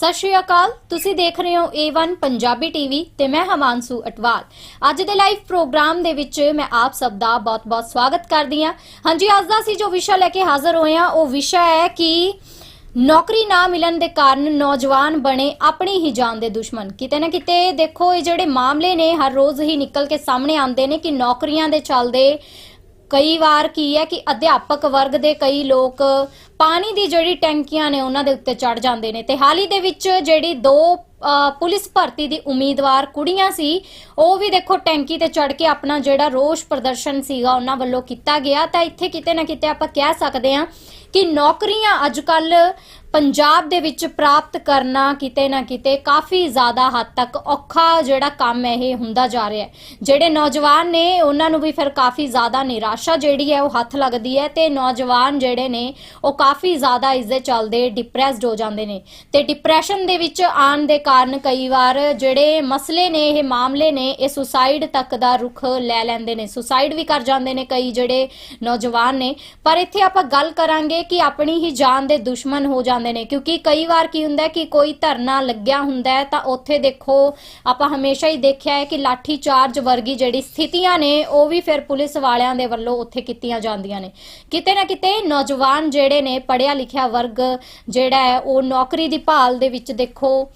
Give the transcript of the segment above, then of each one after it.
ਸਤਿ ਸ਼੍ਰੀ ਅਕਾਲ। ਤੁਸੀਂ ਦੇਖ ਰਹੇ ਹੋ A1 ਪੰਜਾਬੀ ਟੀਵੀ ਤੇ ਮੈਂ ਹਮਾਂਸੂ ਅਟਵਾਲ। ਅੱਜ ਦੇ ਲਾਈਵ ਪ੍ਰੋਗਰਾਮ ਦੇ ਵਿੱਚ ਮੈਂ ਆਪ ਸਭ ਦਾ ਬਹੁਤ-ਬਹੁਤ ਸਵਾਗਤ ਕਰਦੀ ਹਾਂ। ਹਾਂਜੀ, ਅੱਜ ਦਾ ਅਸੀਂ ਜੋ ਵਿਸ਼ਾ ਲੈ ਕੇ ਹਾਜ਼ਰ ਹੋਏ ਹਾਂ, ਉਹ ਵਿਸ਼ਾ ਹੈ ਕਿ ਨੌਕਰੀ ਨਾ ਮਿਲਣ ਦੇ ਕਾਰਨ ਨੌਜਵਾਨ ਬਣੇ ਆਪਣੀ ਹੀ ਜਾਨ ਦੇ ਦੁਸ਼ਮਣ। ਕਿਤੇ ਨਾ ਕਿਤੇ ਦੇਖੋ, ਇਹ ਜਿਹੜੇ ਮਾਮਲੇ ਨੇ, ਹਰ ਰੋਜ਼ ਹੀ ਨਿਕਲ ਕੇ ਸਾਹਮਣੇ ਆਉਂਦੇ ਨੇ ਕਿ ਨੌਕਰੀਆਂ ਦੇ ਚੱਲਦੇ ਕਈ ਵਾਰ ਕੀ ਹੈ ਕਿ ਅਧਿਆਪਕ ਵਰਗ ਦੇ ਕਈ ਲੋਕ ਪਾਣੀ ਦੀ ਜਿਹੜੀ ਟੈਂਕੀਆਂ ਨੇ ਉਹਨਾਂ ਦੇ ਉੱਤੇ ਚੜ ਜਾਂਦੇ ਨੇ ਤੇ ਹਾਲ ਹੀ ਦੇ ਵਿੱਚ ਜਿਹੜੀ ਦੋ ਅ, ਪੁਲਿਸ ਭਰਤੀ ਦੀ ਉਮੀਦਵਾਰ ਕੁੜੀਆਂ ਸੀ ਉਹ ਵੀ ਦੇਖੋ ਟੈਂਕੀ ਤੇ ਚੜ ਕੇ ਆਪਣਾ ਜਿਹੜਾ ਰੋਸ ਪ੍ਰਦਰਸ਼ਨ ਸੀਗਾ ਉਹਨਾਂ ਵੱਲੋਂ ਕੀਤਾ ਗਿਆ। ਤਾਂ ਇੱਥੇ ਕਿਤੇ ਨਾ ਕਿਤੇ ਆਪਾਂ ਕਹਿ ਸਕਦੇ ਹਾਂ ਕਿ ਨੌਕਰੀਆਂ ਅੱਜ ਕੱਲ ਪੰਜਾਬ ਦੇ ਵਿੱਚ ਪ੍ਰਾਪਤ ਕਰਨਾ ਕਿਤੇ ਨਾ ਕਿਤੇ ਕਾਫੀ ਜ਼ਿਆਦਾ ਹੱਦ ਤੱਕ ਔਖਾ ਜਿਹੜਾ ਕੰਮ ਹੈ, ਇਹ ਹੁੰਦਾ ਜਾ ਰਿਹਾ ਹੈ। ਜਿਹੜੇ ਨੌਜਵਾਨ ਨੇ, ਉਹਨਾਂ ਨੂੰ ਵੀ ਫਿਰ ਕਾਫੀ ਜ਼ਿਆਦਾ ਨਿਰਾਸ਼ਾ ਜਿਹੜੀ ਹੈ, ਉਹ ਹੱਥ ਲੱਗਦੀ ਹੈ ਤੇ ਨੌਜਵਾਨ ਜਿਹੜੇ ਨੇ, ਉਹ ਕਾਫੀ ਜ਼ਿਆਦਾ ਇਸ ਦੇ ਚੱਲਦੇ ਡਿਪਰੈਸਡ ਹੋ ਜਾਂਦੇ ਨੇ। ਤੇ ਡਿਪਰੈਸ਼ਨ ਦੇ ਵਿੱਚ ਆਉਣ ਦੇ ਕਾਰਨ ਕਈ ਵਾਰ ਜਿਹੜੇ ਮਸਲੇ ਨੇ, ਇਹ ਮਾਮਲੇ ਨੇ, ਇਹ ਸੁਸਾਈਡ ਤੱਕ ਦਾ ਰੁਖ ਲੈ ਲੈਂਦੇ ਨੇ। ਸੁਸਾਈਡ ਵੀ ਕਰ ਜਾਂਦੇ ਨੇ ਕਈ ਜਿਹੜੇ ਨੌਜਵਾਨ ਨੇ। ਪਰ ਇੱਥੇ ਆਪਾਂ ਗੱਲ ਕਰਾਂਗੇ ਕਿ ਆਪਣੀ ਹੀ ਜਾਨ ਦੇ ਦੁਸ਼ਮਣ ਹੋ ਜਾਂਦੇ ਨੇ, ਕਿਉਂਕਿ ਕਈ ਵਾਰ ਕੀ ਹੁੰਦਾ ਕਿ ਕੋਈ ਧਰਨਾ ਲੱਗਿਆ ਹੁੰਦਾ ਹੈ, ਤਾਂ ਉੱਥੇ ਦੇਖੋ, ਆਪਾਂ ਹਮੇਸ਼ਾ ਹੀ ਦੇਖਿਆ ਹੈ ਕਿ ਲਾਠੀ ਚਾਰਜ ਵਰਗੀ ਜਿਹੜੀ ਸਥਿਤੀਆਂ ਨੇ, ਉਹ ਵੀ ਫਿਰ ਪੁਲਿਸ ਵਾਲਿਆਂ ਦੇ ਵੱਲੋਂ ਉੱਥੇ ਕੀਤੀਆਂ ਜਾਂਦੀਆਂ ਨੇ। ਕਿਤੇ ਨਾ ਕਿਤੇ ਨੌਜਵਾਨ ਜਿਹੜੇ ਨੇ, ਪੜ੍ਹਿਆ ਲਿਖਿਆ ਵਰਗ ਜਿਹੜਾ ਹੈ, ਉਹ ਨੌਕਰੀ ਦੀ ਭਾਲ ਦੇ ਵਿੱਚ ਦੇਖੋ